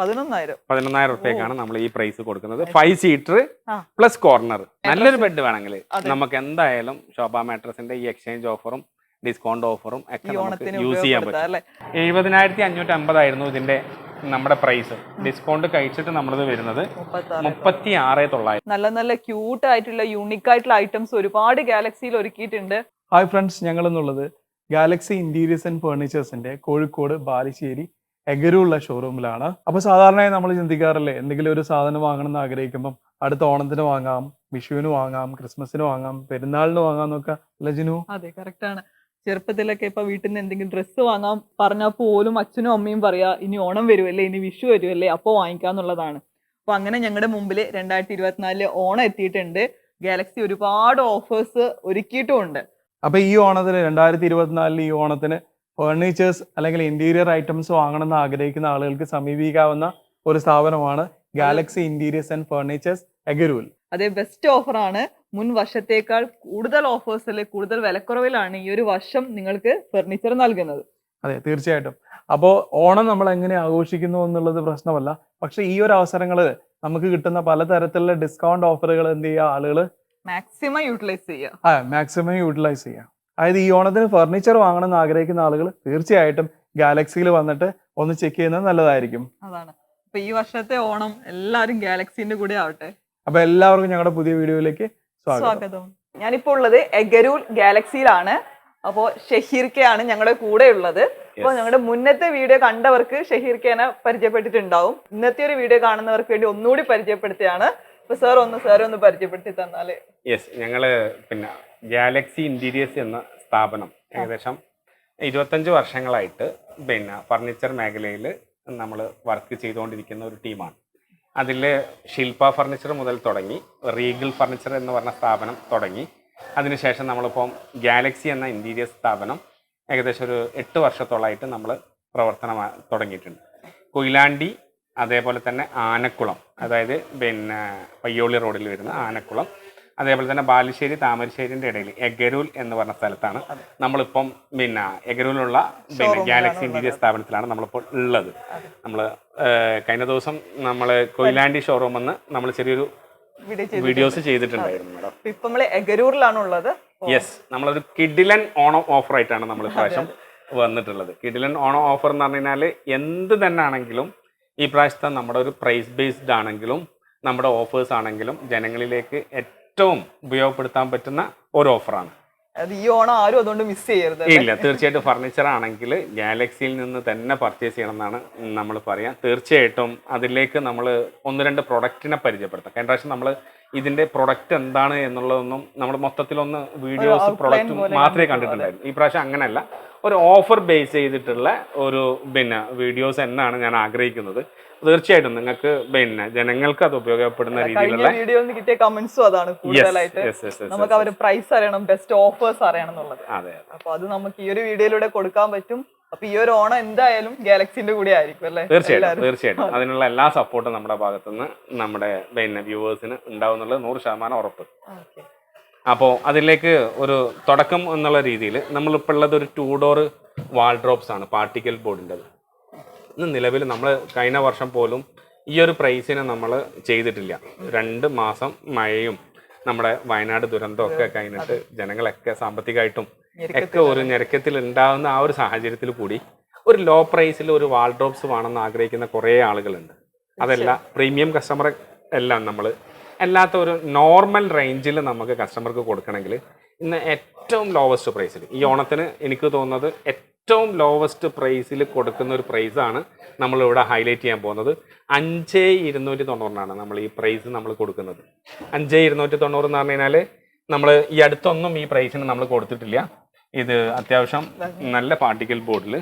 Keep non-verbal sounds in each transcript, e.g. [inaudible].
പതിനൊന്നായിരം. പതിനൊന്നായിരം റുപ്യക്കാണ് നമ്മൾ ഈ പ്രൈസ് കൊടുക്കുന്നത്. ഫൈവ് സീറ്റർ പ്ലസ് കോർണർ നല്ലൊരു ബെഡ് വേണമെങ്കിൽ നമുക്ക് എന്തായാലും ശോഭ മാട്രസിന്റെ ഈ എക്സ്ചേഞ്ച് ഓഫറും ഡിസ്കൗണ്ട് ഓഫറും ഒക്കെ നമുക്ക് യൂസ് ചെയ്യാൻ പറ്റും. എഴുപതിനായിരത്തി അഞ്ഞൂറ്റി അമ്പതായിരുന്നു ഇതിന്റെ നമ്മുടെ പ്രൈസ് ഡിസ്കൗണ്ട് കഴിച്ചിട്ട് നമ്മളിത് വരുന്നത് മുപ്പത്തി ആറ് തൊള്ളായിരം. നല്ല നല്ല ക്യൂട്ട് ആയിട്ടുള്ള യൂണിക് ആയിട്ടുള്ള ഐറ്റംസ് ഒരുപാട് ഗാലക്സിയിൽ ഒരുക്കിയിട്ടുണ്ട്. ഹായ് ഫ്രണ്ട്സ് ഞങ്ങൾ എന്നുള്ളത് ഗാലക്സി ഇന്റീരിയേഴ്സ് ആൻഡ് ഫേർണിച്ചേഴ്സിന്റെ കോഴിക്കോട് ബാലുശ്ശേരി എഗരൂള്ള ഷോറൂമിലാണ് അപ്പൊ സാധാരണയായി നമ്മൾ ചിന്തിക്കാറില്ലേ എന്തെങ്കിലും ഒരു സാധനം വാങ്ങണം എന്ന് ആഗ്രഹിക്കുമ്പം അടുത്ത ഓണത്തിന് വാങ്ങാം വിഷുവിന് വാങ്ങാം ക്രിസ്മസിന് വാങ്ങാം പെരുന്നാളിന് വാങ്ങാം എന്നൊക്കെ അല്ല ജിനു? അതെ കറക്റ്റ് ആണ്. ചെറുപ്പത്തിലൊക്കെ ഇപ്പൊ വീട്ടിൽ നിന്ന് എന്തെങ്കിലും ഡ്രസ്സ് വാങ്ങാം പറഞ്ഞാൽ പോലും അച്ഛനും അമ്മയും പറയാ ഇനി ഓണം വരുമല്ലേ ഇനി വിഷു വരുമല്ലേ അപ്പോൾ വാങ്ങിക്കാന്നുള്ളതാണ്. അപ്പൊ അങ്ങനെ ഞങ്ങളുടെ മുമ്പിൽ രണ്ടായിരത്തി ഇരുപത്തിനാലിൽ ഓണം എത്തിയിട്ടുണ്ട്. ഗാലക്സി ഒരുപാട് ഓഫേഴ്സ് ഒരുക്കിയിട്ടുമുണ്ട്. അപ്പൊ ഈ ഓണത്തിന് രണ്ടായിരത്തി ഇരുപത്തിനാലിൽ ഈ ഓണത്തിന് ഫേർണിച്ചേഴ്സ് അല്ലെങ്കിൽ ഇന്റീരിയർ ഐറ്റംസ് വാങ്ങണം എന്ന് ആഗ്രഹിക്കുന്ന ആളുകൾക്ക് സമീപിക്കാവുന്ന ഒരു സ്ഥാപനമാണ് Galaxy Interiors and Furnitures Ekarool അതെ ബെസ്റ്റ് ഓഫറാണ് മുൻ വർഷത്തേക്കാൾ കൂടുതൽ ഓഫേഴ്സിൽ കൂടുതൽ വിലക്കുറവിലാണ് ഈ ഒരു വർഷം നിങ്ങൾക്ക് ഫർണിച്ചർ നൽകുന്നത്. അതെ തീർച്ചയായിട്ടും. അപ്പോൾ ഓണം നമ്മൾ എങ്ങനെ ആഘോഷിക്കുന്നു എന്നുള്ളത് പ്രശ്നമല്ല. പക്ഷേ ഈ ഒരു അവസരങ്ങളിൽ നമുക്ക് കിട്ടുന്ന പലതരത്തിലുള്ള ഡിസ്കൗണ്ട് ഓഫറുകൾ എന്ത് ചെയ്യുക? ആളുകൾ മാക്സിമം യൂട്ടിലൈസ് ചെയ്യുക. ആ മാക്സിമം യൂട്ടിലൈസ് ചെയ്യാം അതായത് ഈ ഓണത്തിന് ഫർണിച്ചർ വാങ്ങണം എന്ന് ആഗ്രഹിക്കുന്ന ആളുകൾ തീർച്ചയായിട്ടും ഗാലക്സിയിൽ വന്നിട്ട് ഒന്ന് ചെക്ക് ചെയ്യുന്നത് നല്ലതായിരിക്കും. അതാണ്. അപ്പൊ ഈ വർഷത്തെ ഓണം എല്ലാവരും ഗാലക്സിന്റെ കൂടെ ആവട്ടെ. അപ്പൊ എല്ലാവർക്കും ഞങ്ങളുടെ പുതിയ വീഡിയോയിലേക്ക് സ്വാഗതം. സ്വാഗതം. ഞാനിപ്പോ ഉള്ളത് എഗരൂൽ ഗാലക്സിയിലാണ് അപ്പോ ഷഹീർക്കയാണ് ഞങ്ങളുടെ കൂടെ ഉള്ളത്. അപ്പോൾ ഞങ്ങളുടെ മുന്നത്തെ വീഡിയോ കണ്ടവർക്ക് ഷഹീർക്കേനെ പരിചയപ്പെട്ടിട്ടുണ്ടാവും. ഇന്നത്തെ ഒരു വീഡിയോ കാണുന്നവർക്ക് വേണ്ടി ഒന്നുകൂടി പരിചയപ്പെടുത്തിയാണ്. അപ്പൊ സാർ ഒന്ന് സാർ ഒന്ന് പരിചയപ്പെടുത്തി തന്നാൽ. യെസ് ഞങ്ങൾ പിന്നെ ഗാലക്സി ഇന്റീരിയേഴ്സ് എന്ന സ്ഥാപനം ഏകദേശം ഇരുപത്തഞ്ച് വർഷങ്ങളായിട്ട് പിന്നെ ഫർണിച്ചർ മേഖലയിൽ നമ്മൾ വർക്ക് ചെയ്തുകൊണ്ടിരിക്കുന്ന ഒരു ടീമാണ് അതിൽ ശില്പ ഫർണിച്ചർ മുതൽ തുടങ്ങി റീഗൽ ഫർണിച്ചർ എന്ന് പറഞ്ഞ സ്ഥാപനം തുടങ്ങി. അതിനുശേഷം നമ്മളിപ്പം ഗാലക്സി എന്ന ഇന്റീരിയേഴ്സ് സ്ഥാപനം ഏകദേശം ഒരു എട്ട് വർഷത്തോളമായിട്ട് നമ്മൾ പ്രവർത്തനം തുടങ്ങിയിട്ടുണ്ട്. കൊയിലാണ്ടി അതേപോലെ തന്നെ ആനക്കുളം അതായത് പിന്നെ പയ്യോളി റോഡിൽ വരുന്ന ആനക്കുളം അതേപോലെ തന്നെ ബാലുശ്ശേരി താമരശ്ശേരിന്റെ ഇടയിൽ എഗരൂൽ എന്ന് പറഞ്ഞ സ്ഥലത്താണ് നമ്മളിപ്പം പിന്നെ എഗരൂലുള്ള പിന്നെ ഗാലക്സി ഇന്റീരിയർ സ്ഥാപനത്തിലാണ് നമ്മളിപ്പോൾ ഉള്ളത്. നമ്മൾ കഴിഞ്ഞ ദിവസം നമ്മൾ കൊയിലാണ്ടി ഷോറൂം എന്ന് നമ്മൾ ചെറിയൊരു വീഡിയോസ് ചെയ്തിട്ടുണ്ടായിരുന്നു മേഡം. നമ്മൾ ഉള്ളത്. യെസ് നമ്മളൊരു കിഡിലൻ ഓണം ഓഫർ ആയിട്ടാണ് നമ്മൾ ഇപ്രാവശ്യം വന്നിട്ടുള്ളത്. കിഡിലൻ ഓണം ഓഫർ എന്ന് പറഞ്ഞു കഴിഞ്ഞാൽ എന്ത് തന്നെ ആണെങ്കിലും ഈ പ്രാവശ്യത്തെ നമ്മുടെ ഒരു പ്രൈസ് ബേസ്ഡ് ആണെങ്കിലും നമ്മുടെ ഓഫേഴ്സ് ആണെങ്കിലും ജനങ്ങളിലേക്ക് ഏറ്റവും ഉപയോഗപ്പെടുത്താൻ പറ്റുന്ന ഒരു ഓഫറാണ്. അത് ഈ ഓണം ആരും അതുകൊണ്ട് മിസ് ചെയ്യരുത് ഇല്ല തീർച്ചയായിട്ടും ഫർണിച്ചർ ആണെങ്കിൽ ഗാലക്സിയിൽ നിന്ന് തന്നെ പർച്ചേസ് ചെയ്യണം എന്നാണ് നമ്മൾ പറയാം. തീർച്ചയായിട്ടും അതിലേക്ക് നമ്മൾ ഒന്ന് രണ്ട് പ്രൊഡക്റ്റിനെ പരിചയപ്പെടുത്താം. കഴിഞ്ഞ പ്രാവശ്യം നമ്മൾ ഇതിന്റെ പ്രൊഡക്റ്റ് എന്താണ് എന്നുള്ളതൊന്നും നമ്മൾ മൊത്തത്തിലൊന്ന് വീഡിയോസ് പ്രൊഡക്റ്റ് മാത്രമേ കണ്ടിട്ടുണ്ടായിരുന്നു. ഈ പ്രാവശ്യം അങ്ങനെയല്ല. ഒരു ഓഫർ ബേസ് ചെയ്തിട്ടുള്ള ഒരു പിന്നെ വീഡിയോസ് എന്നാണ് ഞാൻ ആഗ്രഹിക്കുന്നത്. തീർച്ചയായിട്ടും നിങ്ങൾക്ക് പിന്നെ ജനങ്ങൾക്ക് അത് ഉപയോഗപ്പെടുന്ന രീതിയിലുള്ള വീഡിയോയിൽ നിന്ന് കിട്ടിയ കമന്റ്സും അതാണ് കൂടുതലായിട്ട് നമുക്ക് അവർ പ്രൈസ് അറിയണം ബെസ്റ്റ് ഓഫേഴ്സ് അറിയണം എന്നുള്ളത്. അപ്പൊ അത് നമുക്ക് ഈ ഒരു വീഡിയോയിലൂടെ കൊടുക്കാൻ പറ്റും. അപ്പൊ ഈ ഒരു ഓണം എന്തായാലും ഗാലക്സിന്റെ കൂടെ ആയിരിക്കും അല്ലേ? തീർച്ചയായിട്ടും തീർച്ചയായിട്ടും. അതിനുള്ള എല്ലാ സപ്പോർട്ടും നമ്മുടെ ഭാഗത്തുനിന്ന് നമ്മുടെ പിന്നെ വ്യൂവേഴ്സിന് ഉണ്ടാവുന്നുള്ളത് നൂറ് ശതമാനം ഉറപ്പ്. അപ്പോൾ അതിലേക്ക് ഒരു തുടക്കം എന്നുള്ള രീതിയിൽ നമ്മളിപ്പോൾ ഉള്ളത് ഒരു ടൂ ഡോർ വാൾഡ്രോപ്സ് ആണ് പാർട്ടിക്കൽ ബോർഡിന്റെത് ഇന്ന് നിലവിൽ നമ്മൾ കഴിഞ്ഞ വർഷം പോലും ഈ ഒരു പ്രൈസിനെ നമ്മൾ ചെയ്തിട്ടില്ല. രണ്ട് മാസം മഴയും നമ്മുടെ വയനാട് ദുരന്തമൊക്കെ കഴിഞ്ഞിട്ട് ജനങ്ങളൊക്കെ സാമ്പത്തികമായിട്ടും ഒക്കെ ഒരു ഞെരക്കത്തിൽ ഉണ്ടാകുന്ന ആ ഒരു സാഹചര്യത്തിൽ കൂടി ഒരു ലോ പ്രൈസിൽ ഒരു വാൾ ഡ്രോപ്സ് വേണമെന്ന് ആഗ്രഹിക്കുന്ന കുറേ ആളുകളുണ്ട്. അതല്ല പ്രീമിയം കസ്റ്റമർ എല്ലാം നമ്മൾ അല്ലാത്ത ഒരു നോർമൽ റേഞ്ചിൽ നമുക്ക് കസ്റ്റമർക്ക് കൊടുക്കണമെങ്കിൽ ഇന്ന് ഏറ്റവും ലോവസ്റ്റ് പ്രൈസിൽ ഈ ഓണത്തിന് എനിക്ക് തോന്നുന്നത് ഏറ്റവും ലോവസ്റ്റ് പ്രൈസിൽ കൊടുക്കുന്ന ഒരു പ്രൈസാണ് നമ്മളിവിടെ ഹൈലൈറ്റ് ചെയ്യാൻ പോകുന്നത്. അഞ്ച് ഇരുന്നൂറ്റി തൊണ്ണൂറിനാണ് നമ്മൾ ഈ പ്രൈസ് നമ്മൾ കൊടുക്കുന്നത്. അഞ്ച് ഇരുന്നൂറ്റി തൊണ്ണൂറ് എന്ന് പറഞ്ഞു കഴിഞ്ഞാൽ നമ്മൾ ഈ അടുത്തൊന്നും ഈ പ്രൈസിന് നമ്മൾ കൊടുത്തിട്ടില്ല. ഇത് അത്യാവശ്യം നല്ല പാർട്ടിക്കൽ ബോർഡിൽ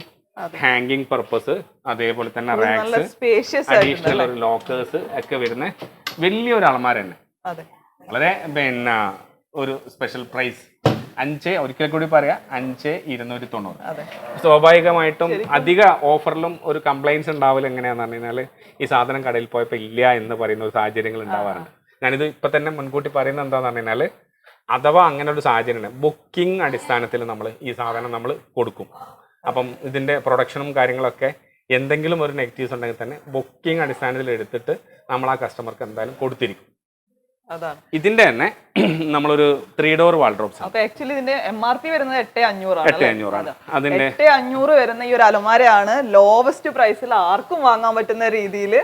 ഹാങ്കിങ് പർപ്പസ് അതേപോലെ തന്നെ റാക്സ് അഡീഷണൽ ഒരു ലോക്കേഴ്സ് ഒക്കെ വരുന്ന വലിയൊരു അളമാര തന്നെ. വളരെ പിന്നെ ഒരു സ്പെഷ്യൽ പ്രൈസ് അഞ്ച് ഒരിക്കൽ കൂടി പറയാം അഞ്ച് ഇരുന്നൂറ്റി തൊണ്ണൂറ്. സ്വാഭാവികമായിട്ടും അധിക ഓഫറിലും ഒരു കംപ്ലൈൻസ് ഉണ്ടാവില്ല എങ്ങനെയാന്ന് പറഞ്ഞു കഴിഞ്ഞാൽ ഈ സാധനം കടയിൽ പോയപ്പോൾ ഇല്ല എന്ന് പറയുന്ന ഒരു സാഹചര്യങ്ങൾ ഉണ്ടാവാറുണ്ട്. ഞാനിത് ഇപ്പൊ തന്നെ മുൻകൂട്ടി പറയുന്നത് എന്താന്ന് പറഞ്ഞു കഴിഞ്ഞാൽ അഥവാ അങ്ങനെ ഒരു സാഹചര്യം ബുക്കിംഗ് അടിസ്ഥാനത്തിൽ നമ്മൾ ഈ സാധനം നമ്മൾ കൊടുക്കും. അപ്പം ഇതിന്റെ പ്രൊഡക്ഷനും കാര്യങ്ങളൊക്കെ എന്തെങ്കിലും ഒരു നെഗറ്റീവ്സ് ഉണ്ടെങ്കിൽ തന്നെ ബുക്കിംഗ് അടിസ്ഥാനത്തിൽ എടുത്തിട്ട് നമ്മൾ ആ കസ്റ്റമർക്ക് എന്തായാലും കൊടുത്തിരിക്കും. ഇതിന്റെ തന്നെ നമ്മളൊരു ത്രീ ഡോർ വാൾഡ്രോപ്സ് അപ്പൊ ആക്ച്വലി ഇതിന്റെ എം ആർ പി വരുന്നത് എട്ട് അഞ്ഞൂറാണ് എട്ട് അഞ്ഞൂറാണ്. അതിന്റെ എട്ട് അഞ്ഞൂറ് വരുന്ന ഈ ഒരു അലമാരയാണ് ലോവസ്റ്റ് പ്രൈസിൽ ആർക്കും വാങ്ങാൻ പറ്റുന്ന രീതിയിൽ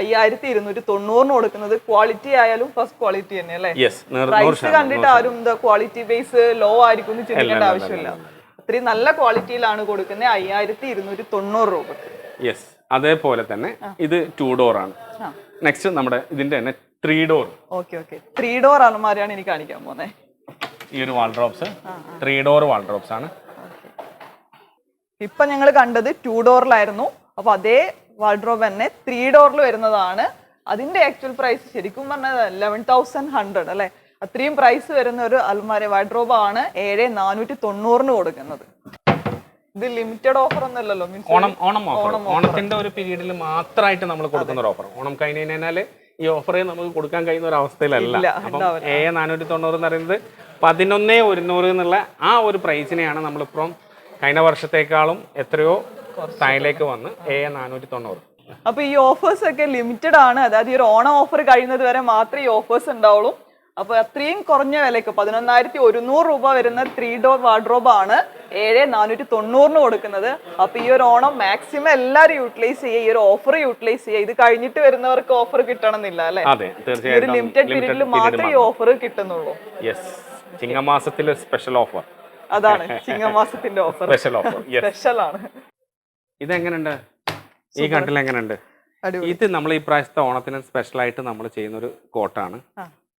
അയ്യായിരത്തി ഇരുന്നൂറ്റി തൊണ്ണൂറിന് കൊടുക്കുന്നത്. ക്വാളിറ്റി ആയാലും ഫസ്റ്റ് ക്വാളിറ്റി തന്നെ അല്ലേ? പ്രൈസ് കണ്ടിട്ട് ആരും എന്താ ക്വാളിറ്റി ബേസ് ലോ ആയിരിക്കും എന്ന് ചിന്തിക്കേണ്ട ആവശ്യമില്ല. അത്രയും നല്ല ക്വാളിറ്റിയിലാണ് കൊടുക്കുന്നത്. അയ്യായിരത്തി ഇരുന്നൂറ്റി തൊണ്ണൂറ് രൂപ യെസ് അതേപോലെ തന്നെ ഇത് ടു ഡോർ ആണ്. നെക്സ്റ്റ് നമ്മുടെ ഇതിന്റെ തന്നെ three door okay okay three door അലമാരയാണ് എനിക്ക് കാണിക്കാൻ പോകുന്നത് ഈ ഒരു വാൾഡ്രോപ്സ് ത്രീ ഡോർ വാൾഡ്രോപ്സ് ആണ്. ഇപ്പൊ ഞങ്ങൾ കണ്ടത് ടു ഡോറിലായിരുന്നു അപ്പൊ അതേ വാൾഡ്രോബ് തന്നെ ത്രീ ഡോറിൽ വരുന്നതാണ്. അതിന്റെ ആക്ച്വൽ പ്രൈസ് ശരിക്കും പറഞ്ഞത് ലെവൻ തൗസൻഡ് ഹൺഡ്രഡ് അല്ലെ? അത്രയും പ്രൈസ് വരുന്ന ഒരു അൽമാര വാൾഡ്രോബ് ആണ് ഏഴ് നാനൂറ്റി തൊണ്ണൂറിന് കൊടുക്കുന്നത്. ഇത് ലിമിറ്റഡ് ഓഫർ ഒന്നല്ലല്ലോ ഓണം ഓണം ഓണത്തിന്റെ ഒരു പീരീഡിൽ മാത്രമായിട്ട് നമ്മൾ കൊടുക്കുന്ന ഒരു ഓഫർ ഓണം കഴിഞ്ഞു കഴിഞ്ഞാൽ ഈ ഓഫർ നമുക്ക് കൊടുക്കാൻ കഴിയുന്ന ഒരു അവസ്ഥയിലല്ല. അപ്പം എ നാനൂറ്റി തൊണ്ണൂറ് എന്ന് പറയുന്നത് പതിനൊന്നേ ഒരുന്നൂറ് എന്നുള്ള ആ ഒരു പ്രൈസിനെയാണ് നമ്മളിപ്പം കഴിഞ്ഞ വർഷത്തേക്കാളും എത്രയോ സ്ഥായിലേക്ക് വന്ന് എ നാനൂറ്റി തൊണ്ണൂറ് അപ്പൊ ഈ ഓഫേഴ്സ് ഒക്കെ ലിമിറ്റഡ് ആണ്. അതായത് ഈ ഒരു ഓണം ഓഫർ കഴിയുന്നത് വരെ മാത്രമേ ഈ ഓഫേഴ്സ് ഉണ്ടാവുള്ളൂ. അപ്പൊ അത്രയും കുറഞ്ഞ വിലയ്ക്ക് പതിനൊന്നായിരത്തി ഒരുന്നൂറ് രൂപ വരുന്ന ത്രീ ഡോർ വാർഡ്രോബ് ആണ് ഏഴ് നാനൂറ്റി തൊണ്ണൂറിന് കൊടുക്കുന്നത്. അപ്പൊ ഈ ഒരു ഓണം മാക്സിമം എല്ലാവരും യൂട്ടിലൈസ് ചെയ്യുക ഈ ഒരു ഓഫർ യൂട്ടിലൈസ് ചെയ്യുക. ഇത് കഴിഞ്ഞിട്ട് വരുന്നവർക്ക് ഓഫർ കിട്ടണമെന്നില്ല അല്ലെ? ഒരു ലിമിറ്റഡ് പീരീഡിൽ മാത്രമേ ഈ ഓഫർ കിട്ടുന്നുള്ളൂ. ചിങ്ങമാസത്തിലെ സ്പെഷ്യൽ ഓഫർ അതാണ് ചിങ്ങമാസത്തിന്റെ ഓഫർ സ്പെഷ്യൽ ഓഫർ സ്പെഷ്യൽ ആണ്. ഇതെങ്ങനെയുണ്ട്? ഈ കണ്ടിൽ എങ്ങനെയുണ്ട് ഇത് നമ്മൾ ഈ പ്രാവശ്യത്തെ ഓണത്തിന് സ്പെഷ്യൽ ആയിട്ട് നമ്മൾ ചെയ്യുന്ന ഒരു കോട്ടാണ്.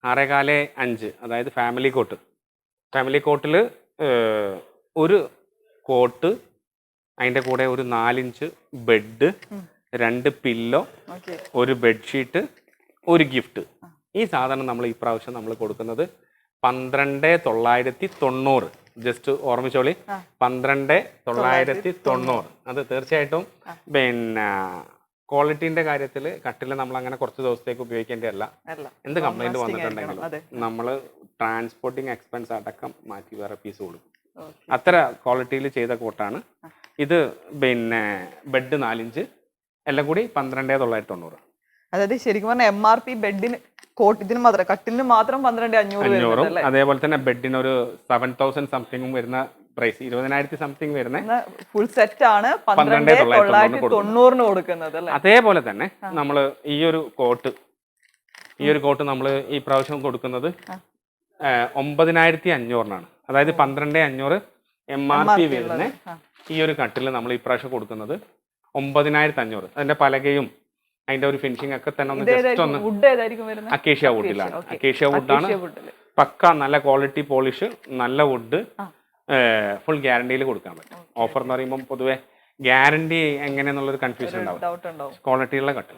ആറേകാൽ അഞ്ച് അതായത് ഫാമിലി കോട്ട് ഫാമിലി കോട്ടിൽ ഒരു കോട്ട് അതിന്റെ കൂടെ ഒരു നാലിഞ്ച് ബെഡ് രണ്ട് പില്ലോ ഒരു ബെഡ്ഷീറ്റ് ഒരു ഗിഫ്റ്റ് ഈ സാധനം നമ്മൾ ഈ പ്രാവശ്യം നമ്മൾ കൊടുക്കുന്നത് പന്ത്രണ്ട് തൊള്ളായിരത്തി തൊണ്ണൂറ്. ജസ്റ്റ് ഓർമ്മിച്ചോളി. പന്ത്രണ്ട് തൊള്ളായിരത്തി തൊണ്ണൂറ്. അത് തീർച്ചയായിട്ടും പിന്നെ ക്വാളിറ്റീന്റെ കാര്യത്തിൽ കട്ടിൽ നമ്മൾ അങ്ങനെ കുറച്ച് ദിവസത്തേക്ക് ഉപയോഗിക്കേണ്ടതല്ല. അല്ല. എന്ത് കംപ്ലൈന്റ് വന്നിട്ടുണ്ടെങ്കിലും നമ്മൾ ട്രാൻസ്പോർട്ടിങ് എക്സ്പെൻസ് അടക്കം മാറ്റി വേറെ പീസ് കൊടുക്കും. അത്ര ക്വാളിറ്റിയിൽ ചെയ്ത കോട്ടാണ് ഇത് പിന്നെ ബെഡ് നാലിഞ്ച് എല്ലാം കൂടി പന്ത്രണ്ടേ തൊള്ളായിരത്തി തൊണ്ണൂറ് അതായത് ശരിക്കും പറഞ്ഞാൽ എം ആർ പി ബെഡിന് കോട്ട് ഇതിന് മാത്രം കട്ടിലിന് മാത്രം പന്ത്രണ്ട് അഞ്ഞൂറ് അഞ്ഞൂറും അതേപോലെ തന്നെ ബെഡിന് ഒരു സെവൻ തൗസൻഡ് സംതിങ്ങും വരുന്ന പ്രൈസ് ഇരുപതിനായിരത്തി സംതിങ് വരുന്ന. ഫുൾ സെറ്റ് ആണ് പന്ത്രണ്ട് തൊള്ളായിരത്തി തൊണ്ണൂറിന് കൊടുക്കുന്നത് അതേപോലെ തന്നെ നമ്മൾ ഈ ഒരു കോട്ട് ഈ ഒരു കോട്ട് നമ്മൾ ഈ പ്രാവശ്യം കൊടുക്കുന്നത് ഒമ്പതിനായിരത്തി അഞ്ഞൂറിനാണ്. അതായത് പന്ത്രണ്ട് അഞ്ഞൂറ് എം ആർ പി വരുന്ന. ഈ ഒരു കട്ടിൽ നമ്മൾ ഈ പ്രാവശ്യം കൊടുക്കുന്നത് ഒമ്പതിനായിരത്തി അഞ്ഞൂറ്. അതിന്റെ പലകയും അതിന്റെ ഒരു ഫിനിഷിംഗ് ഒക്കെ തന്നെ ഒന്ന് ജസ്റ്റ് ഒന്ന് അക്കേഷ്യ വുഡിലാണ് അക്കേഷ്യ വുഡാണ്. പക്ക നല്ല ക്വാളിറ്റി പോളിഷ് നല്ല വുഡ് ഫുൾ ഗ്യാരണ്ടിയിൽ കൊടുക്കാൻ പറ്റും. ഓഫർ എന്ന് പറയുമ്പോൾ പൊതുവേ ഗ്യാരണ്ടി എങ്ങനെയെന്നുള്ളൊരു കൺഫ്യൂഷൻ ഉണ്ടാവും. ക്വാളിറ്റിയുള്ള കട്ടിൽ.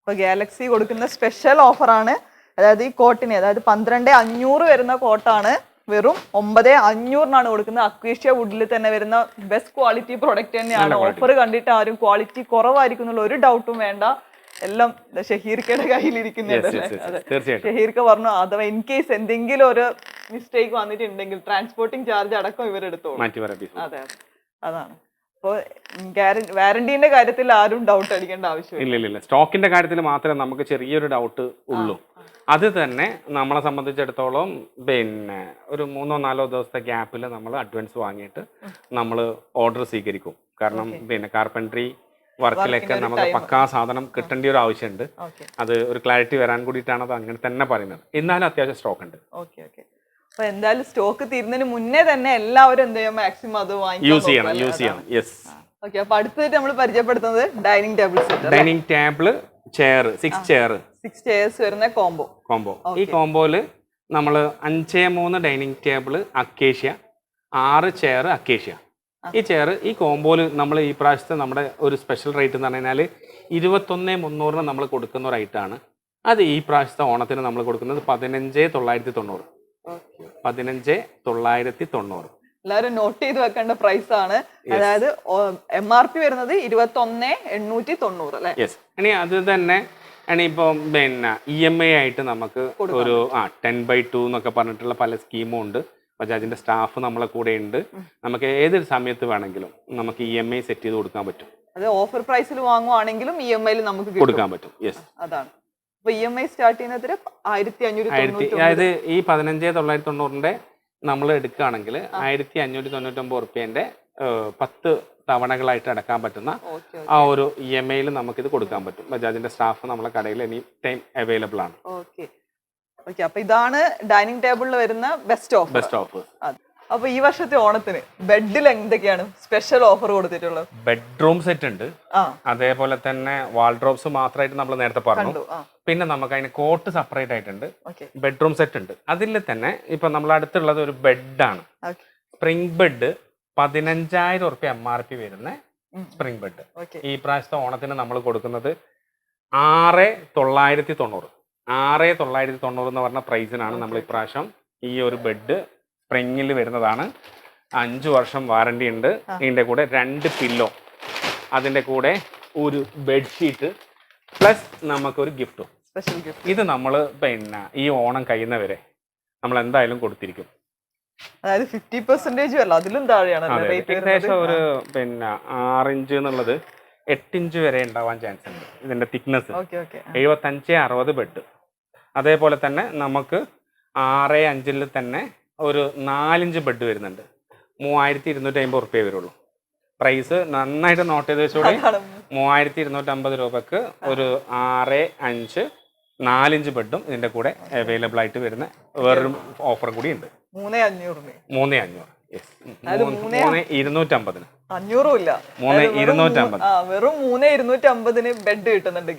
അപ്പൊ ഗാലക്സി കൊടുക്കുന്ന സ്പെഷ്യൽ ഓഫറാണ് അതായത് ഈ കോട്ടിന് അതായത് പന്ത്രണ്ട് അഞ്ഞൂറ് വരുന്ന കോട്ടാണ്. വെറും ഒമ്പത് അഞ്ഞൂറിനാണ് കൊടുക്കുന്നത്. അക്വേഷ്യ വുഡിൽ തന്നെ വരുന്ന ബെസ്റ്റ് ക്വാളിറ്റി പ്രൊഡക്റ്റ് തന്നെയാണ്. ഓഫർ കണ്ടിട്ട് ആരും ക്വാളിറ്റി കുറവായിരിക്കും എന്നുള്ള ഒരു ഡൗട്ടും വേണ്ട. എല്ലാം ഷഹീർക്കയുടെ കയ്യിലിരിക്കുന്നുണ്ട്. ഷഹീർക്ക പറഞ്ഞു അഥവാ ഇൻ കേസ് എന്തെങ്കിലും ഒരു മിസ്റ്റേക്ക് വന്നിട്ടുണ്ടെങ്കിൽ ട്രാൻസ്പോർട്ടിംഗ് ചാർജ് അടക്കം ഇവരെടുത്തോളും. മാറ്റി വരാം പീസ് അതെ അതെ. അതാണ്. അപ്പോൾ വാറന്റീന്റെ കാര്യത്തിൽ ആരും ഡൗട്ട് അടിക്കേണ്ട ആവശ്യമില്ല. ഇല്ല ഇല്ല ഇല്ല. സ്റ്റോക്കിന്റെ കാര്യത്തിൽ മാത്രമേ നമുക്ക് ചെറിയൊരു ഡൗട്ട് ഉള്ളൂ. അത് തന്നെ നമ്മളെ സംബന്ധിച്ചിടത്തോളം പിന്നെ ഒരു മൂന്നോ നാലോ ദിവസത്തെ ഗ്യാപ്പിൽ നമ്മൾ അഡ്വാൻസ് വാങ്ങിയിട്ട് നമ്മൾ ഓർഡർ സ്വീകരിക്കും. കാരണം പിന്നെ കാർപ്പൻട്രി വർക്കിലൊക്കെ നമുക്ക് പക്കാ സാധനം കിട്ടേണ്ട ഒരു ആവശ്യമുണ്ട്. അത് ഒരു ക്ലാരിറ്റി വരാൻ കൂടിയിട്ടാണ് അത് അങ്ങനെ തന്നെ പറയുന്നത്. എന്നാലും അത്യാവശ്യം സ്റ്റോക്ക് ഉണ്ട്. Okay okay. അപ്പൊ എന്തായാലും സ്റ്റോക്ക് തീരുന്നതിന് മുന്നേ തന്നെ എല്ലാവരും എന്ത് ചെയ്യും? മാക്സിമം അത് യൂസ് ചെയ്യണം യൂസ് ചെയ്യണം. യെസ് ഓക്കെ അപ്പൊ അടുത്തായിട്ട് നമ്മൾ പരിചയപ്പെടുത്തുന്നത് dining table set dining table chair six chair six chairs വരുന്ന കോംബോ കോംബോ ഈ കോംബോയിൽ നമ്മൾ അഞ്ചേ മൂന്ന് ഡൈനിങ് ടേബിൾ അക്കേഷ്യ ആറ് ചെയർ അക്കേഷ്യ ഈ ചെയർ ഈ കോംബോയിൽ നമ്മൾ ഈ പ്രാവശ്യത്തെ നമ്മുടെ ഒരു സ്പെഷ്യൽ റേറ്റ് എന്ന് പറഞ്ഞു കഴിഞ്ഞാൽ ഇരുപത്തൊന്ന് മുന്നൂറിന് നമ്മൾ കൊടുക്കുന്ന ഒരു ഐറ്റാണ് അത് ഈ പ്രാവശ്യത്തെ ഓണത്തിന് നമ്മൾ കൊടുക്കുന്നത് പതിനഞ്ച് തൊള്ളായിരത്തി തൊണ്ണൂറ്. പതിനഞ്ച് തൊള്ളായിരത്തി തൊണ്ണൂറ്. എല്ലാവരും നോട്ട് ചെയ്ത് വെക്കേണ്ട പ്രൈസ് ആണ്. അതായത് എം ആർ പി വരുന്നത് ഇരുപത്തി ഒന്ന് എണ്ണൂറ്റി തൊണ്ണൂറ് അല്ലെ? യെസ് ഇനി അത് തന്നെ ഇനിയിപ്പം പിന്നെ ഇ എം ഐ ആയിട്ട് നമുക്ക് ഒരു ആ ടെൻ ബൈ ടു എന്നൊക്കെ പറഞ്ഞിട്ടുള്ള പല സ്കീമും ഉണ്ട്. ബജാജിന്റെ സ്റ്റാഫ് നമ്മളെ കൂടെ ഉണ്ട്. നമുക്ക് ഏതൊരു സമയത്ത് വേണമെങ്കിലും നമുക്ക് ഇ എം ഐ സെറ്റ് ചെയ്ത് കൊടുക്കാൻ പറ്റും. അത് ഓഫർ പ്രൈസിൽ വാങ്ങുവാണെങ്കിലും ഇ എം ഐയിൽ നമുക്ക് കൊടുക്കാൻ പറ്റും. യെസ് അതാണ്. അപ്പൊ ഇ എം ഐ സ്റ്റാർട്ട് ചെയ്യുന്നത് ആയിരത്തി അഞ്ഞൂറ്റി അതായത് ഈ പതിനഞ്ച് തൊള്ളായിരത്തി തൊണ്ണൂറിന്റെ നമ്മൾ എടുക്കുകയാണെങ്കിൽ ആയിരത്തി അഞ്ഞൂറ്റി തൊണ്ണൂറ്റൊമ്പത് റുപ്യേന്റെ പത്ത് തവണകളായിട്ട് അടക്കാൻ പറ്റുന്ന ആ ഒരു ഇ എം ഐയിൽ നമുക്കിത് കൊടുക്കാൻ പറ്റും. ബജാജിന്റെ സ്റ്റാഫ് നമ്മളെ കടയിൽ എനി ടൈം അവൈലബിൾ ആണ്. ഓക്കെ. ഓക്കെ അപ്പൊ ഇതാണ് ഡൈനിങ് ടേബിളിൽ വരുന്ന ബെസ്റ്റ് ഓഫർ ബെസ്റ്റ് ഓഫ് അപ്പൊ ഈ വർഷത്തെ ഓണത്തിന് ബെഡിൽ എന്തൊക്കെയാണ് സ്പെഷ്യൽ ഓഫർ കൊടുത്തിട്ടുള്ളത്? ബെഡ്റൂം സെറ്റ് ഉണ്ട്. അതേപോലെ തന്നെ വാൾഡ്രോബ്സ് മാത്രമായിട്ട് നമ്മൾ നേരത്തെ പറഞ്ഞു. പിന്നെ നമുക്ക് അതിന് കോട്ട് സെപ്പറേറ്റ് ആയിട്ടുണ്ട് ബെഡ്റൂം സെറ്റ് ഉണ്ട്. അതിൽ തന്നെ ഇപ്പൊ നമ്മൾ അടുത്തുള്ളത് ഒരു ബെഡാണ് ആണ്. സ്പ്രിംഗ് ബെഡ് പതിനഞ്ചായിരം ഉറുപ്പ്യ എം ആർ പി വരുന്ന സ്പ്രിംഗ് ബെഡ് ഈ പ്രാവശ്യത്തെ ഓണത്തിന് നമ്മൾ കൊടുക്കുന്നത് ആറ് തൊള്ളായിരത്തി തൊണ്ണൂറ്. ആറ് തൊള്ളായിരത്തി തൊണ്ണൂറ് എന്ന് പറഞ്ഞ പ്രൈസിനാണ് നമ്മൾ ഇപ്രാവശ്യം ഈ ഒരു ബെഡ് സ്പ്രിങ്ങിൽ വരുന്നതാണ്. അഞ്ച് വർഷം വാറണ്ടി ഉണ്ട്. ഇതിന്റെ കൂടെ രണ്ട് പില്ലോ അതിന്റെ കൂടെ ഒരു ബെഡ്ഷീറ്റ് പ്ലസ് നമുക്കൊരു ഗിഫ്റ്റും സ്പെഷ്യൽ ഗിഫ്റ്റ് ഇത് നമ്മൾ പിന്നെ ഈ ഓണം കഴിയുന്നവരെ നമ്മൾ എന്തായാലും കൊടുത്തിരിക്കും. അതായത് ഫിഫ്റ്റി പെർസെന്റേജും അല്ല അതിലും താഴെയാണ്. ഏകദേശം ഒരു പിന്നെ ആറ് ഇഞ്ച് എന്നുള്ളത് എട്ടിഞ്ച് വരെ ഉണ്ടാവാൻ ചാൻസ് ഉണ്ട്. ഇതിന്റെ തിക്നെസ് എഴുപത്തഞ്ച് അറുപത് ബെഡ് അതേപോലെ തന്നെ നമുക്ക് ആറ് അഞ്ചിൽ തന്നെ ഒരു നാലിഞ്ച് ബെഡ് വരുന്നുണ്ട്. മൂവായിരത്തി ഇരുന്നൂറ്റി അമ്പത് റുപ്യ വരുള്ളൂ. പ്രൈസ് നന്നായിട്ട് നോട്ട് ചെയ്ത് വെച്ചോളൂ മൂവായിരത്തി ഇരുന്നൂറ്റമ്പത് രൂപക്ക് ഒരു ആറ് അഞ്ച് നാലിഞ്ച് ബെഡും ഇതിന്റെ കൂടെ അവൈലബിൾ ആയിട്ട് വരുന്ന വേറൊരു ഓഫർ കൂടി ഉണ്ട് മൂന്നേ അഞ്ഞൂറിന്. മൂന്ന് അഞ്ഞൂറ്. മൂന്ന് ഇരുന്നൂറ്റമ്പതിന്. അഞ്ഞൂറും ഇല്ല. മൂന്ന് ഇരുന്നൂറ്റമ്പത്. വെറും മൂന്നേ ഇരുന്നൂറ്റമ്പതിന് ബെഡ് കിട്ടുന്നുണ്ട്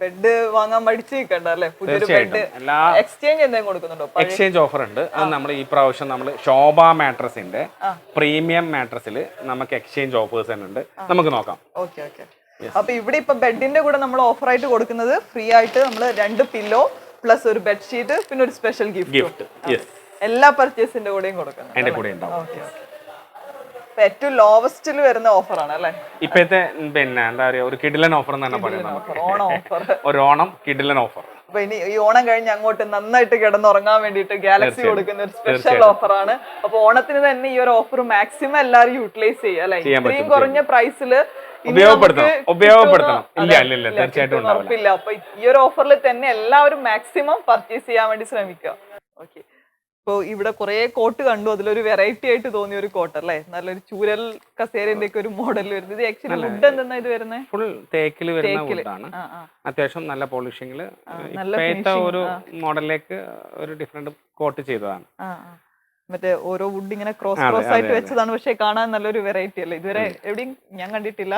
ബെഡ് വാങ്ങാൻ മടിച്ച് നിൽക്കണ്ട അല്ലേ? പുതിയൊരു ബെഡ് എക്സ്ചേഞ്ച് എന്തെങ്കിലും കൊടുക്കുന്നുണ്ടോ? എക്സ്ചേഞ്ച് ഓഫർ ഉണ്ട്. അത് നമ്മൾ ഈ പ്രാവശ്യം നമ്മൾ ശോഭ മാട്രസിന്റെ പ്രീമിയം മാട്രസിൽ നമുക്ക് എക്സ്ചേഞ്ച് ഓഫേഴ്സ് തന്നെ ഉണ്ട് നമുക്ക് നോക്കാം. ഓക്കെ ഓക്കെ അപ്പൊ ഇവിടെ ഇപ്പൊ ബെഡിന്റെ കൂടെ നമ്മൾ ഓഫർ ആയിട്ട് കൊടുക്കുന്നത് ഫ്രീ ആയിട്ട് നമ്മൾ രണ്ട് പില്ലോ പ്ലസ് ഒരു ബെഡ്ഷീറ്റ് പിന്നെ ഒരു സ്പെഷ്യൽ ഗിഫ്റ്റ് എല്ലാ പർച്ചേസിന്റെ കൂടെയും കൊടുക്കണം ഏറ്റവും ലോവസ്റ്റിൽ വരുന്ന ഓഫറാണ് അല്ലേ? ഇപ്പോഴത്തെ പിന്നെ എന്താ പറയാ ഒരു കിഡിലൻ ഓഫർ എന്ന് തന്നെ പറയാം ഓണം ഓഫർ [laughs] ഒരു ഓണം കിഡിലൻ ഓഫർ അപ്പൊ ഇനി ഈ ഓണം കഴിഞ്ഞ് അങ്ങോട്ട് നന്നായിട്ട് കിടന്നുറങ്ങാൻ വേണ്ടിയിട്ട് ഗാലക്സി കൊടുക്കുന്ന ഒരു സ്പെഷ്യൽ ഓഫറാണ് അപ്പൊ ഓണത്തിന് തന്നെ ഈ ഒരു ഓഫർ മാക്സിമം എല്ലാവരും യൂട്ടിലൈസ് ചെയ്യുക അല്ലെ? ഇത്രയും കുറഞ്ഞ പ്രൈസിൽ ഉപയോഗപ്പെടുത്തണം, ഉപയോഗപ്പെടുത്തണം. ഇല്ല, ഇല്ല, ഇല്ല, തീർച്ചയായിട്ടും ഉണ്ടാവില്ല. അപ്പൊ ഈ ഒരു ഓഫറിൽ തന്നെ എല്ലാവരും മാക്സിമം പർച്ചേസ് ചെയ്യാൻ വേണ്ടി ശ്രമിക്കുക. ഓക്കെ ഇപ്പൊ ഇവിടെ കുറേ കോട്ട് കണ്ടു. അതിലൊരു വെറൈറ്റി ആയിട്ട് തോന്നിയ ഒരു കോട്ട് അല്ലേ? നല്ലൊരു ചൂരൽ കസേരന്റെ ഒക്കെ ഒരു മോഡൽ വരുന്നത്. ഇത് ആക്ച്വലി വുഡ് എന്തെന്നാ ഇത് വരുന്നത് ഫുൾ തേക്കിൽ വരുന്ന വുഡാണ് അത്യാവശ്യം നല്ല പോളിഷിംഗിൽ നല്ല ഒരു മോഡലിലേക്ക് ഒരു ഡിഫറെന്റ് കോട്ട് ചെയ്തതാണ്. മറ്റേ ഓരോ വുഡ് ഇങ്ങനെ ക്രോസ് ക്രോസ് ആയിട്ട് വെച്ചതാണ്. പക്ഷെ കാണാൻ നല്ലൊരു വെറൈറ്റി അല്ലേ? ഇതുവരെ എവിടെയും ഞാൻ കണ്ടിട്ടില്ല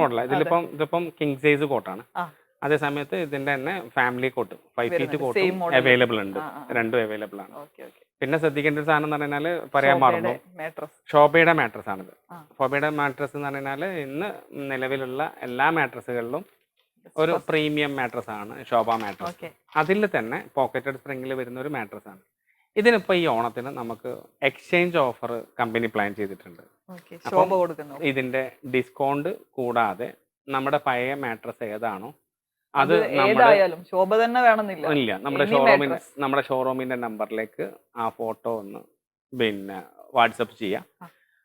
മോഡലാണ് ഇതിലിപ്പം ഇതിപ്പം കിങ് സൈസ് കോട്ടാണ്. അതേ സമയത്ത് ഇതിന്റെ തന്നെ family cot five feet cot available ഉണ്ട്. രണ്ടും അവൈലബിൾ ആണ്. പിന്നെ ശ്രദ്ധിക്കേണ്ട ഒരു സാധനം എന്ന് പറഞ്ഞാൽ പറയാൻ മറന്നു. മാട്രസ് ഷോബയുടെ മാട്രസ് ആണിത്. ഷോബയുടെ മാട്രസ് എന്ന് പറഞ്ഞാൽ ഇന്ന് നിലവിലുള്ള എല്ലാ മാട്രസുകളിലും ഒരു പ്രീമിയം മാട്രസ് ആണ് ശോഭ മാട്രസ് അതിൽ തന്നെ പോക്കറ്റഡ് സ്പ്രിംഗിൽ വരുന്ന ഒരു മാട്രസ് ആണ്. ഇതിനിപ്പോൾ ഈ ഓണത്തിന് നമുക്ക് എക്സ്ചേഞ്ച് ഓഫർ കമ്പനി പ്ലാൻ ചെയ്തിട്ടുണ്ട്. ഓക്കെ ശോഭ കൊടുക്കുന്നു. ഇതിന്റെ ഡിസ്കൗണ്ട് കൂടാതെ നമ്മുടെ പഴയ മാട്രസ് ഏതാണോ അത് ഏതായാലും ശോഭ തന്നെ വേണമെന്നില്ല. ഇല്ല നമ്മുടെ ഷോറൂമിൻ നമ്മുടെ ഷോറൂമിന്റെ നമ്പറിലേക്ക് ആ ഫോട്ടോ ഒന്ന് പിന്നെ വാട്സപ്പ് ചെയ്യാം.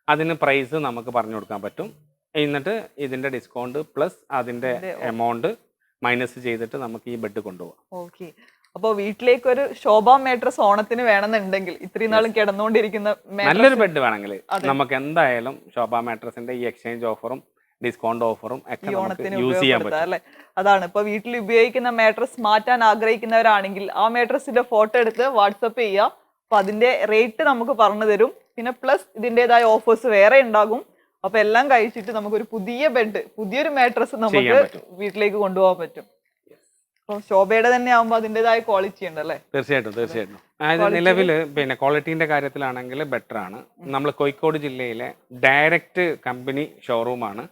അതിന് പ്രൈസ് നമുക്ക് പറഞ്ഞു കൊടുക്കാൻ പറ്റും. എന്നിട്ട് ഇതിന്റെ ഡിസ്കൗണ്ട് പ്ലസ് അതിന്റെ എമൗണ്ട് മൈനസ് ചെയ്തിട്ട് നമുക്ക് ഈ ബെഡ് കൊണ്ടുപോകാം. ഓക്കെ. അപ്പൊ വീട്ടിലേക്ക് ഒരു ശോഭാ മാട്രസ് ഓണത്തിന് വേണമെന്നുണ്ടെങ്കിൽ ഇത്രയും നാളും കിടന്നുകൊണ്ടിരിക്കുന്ന നല്ലൊരു ബെഡ് വേണമെങ്കിൽ നമുക്ക് എന്തായാലും ശോഭാ മാട്രസിന്റെ ഈ എക്സ്ചേഞ്ച് ഓഫറും ഡിസ്കൗണ്ട് ഓഫറും ഒക്കെ ഓണത്തിന് യൂസ് ചെയ്യാൻ പറ്റും. അല്ലെ? അതാണ്. ഇപ്പൊ വീട്ടിൽ ഉപയോഗിക്കുന്ന മാട്രസ് മാറ്റാൻ ആഗ്രഹിക്കുന്നവരാണെങ്കിൽ ആ മാട്രസിന്റെ ഫോട്ടോ എടുത്ത് വാട്സപ്പ് ചെയ്യുക. അപ്പൊ അതിന്റെ റേറ്റ് നമുക്ക് പറഞ്ഞു തരും. പിന്നെ പ്ലസ് ഇതിന്റേതായ ഓഫേഴ്സ് വേറെ ഉണ്ടാകും. അപ്പൊ എല്ലാം കഴിച്ചിട്ട് നമുക്കൊരു പുതിയ ബെഡ് പുതിയൊരു മാട്രസ് നമുക്ക് വീട്ടിലേക്ക് കൊണ്ടുപോകാൻ പറ്റും. ശോഭയുടെ തന്നെ ആവുമ്പോ അതിന്റേതായ ക്വാളിറ്റി ഉണ്ട് അല്ലേ? തീർച്ചയായിട്ടും തീർച്ചയായിട്ടും. അതായത് നിലവിൽ പിന്നെ ക്വാളിറ്റിന്റെ കാര്യത്തിലാണെങ്കിൽ ബെറ്റർ ആണ്. നമ്മൾ കോഴിക്കോട് ജില്ലയിലെ ഡയറക്റ്റ് കമ്പനി ഷോറൂമാണ്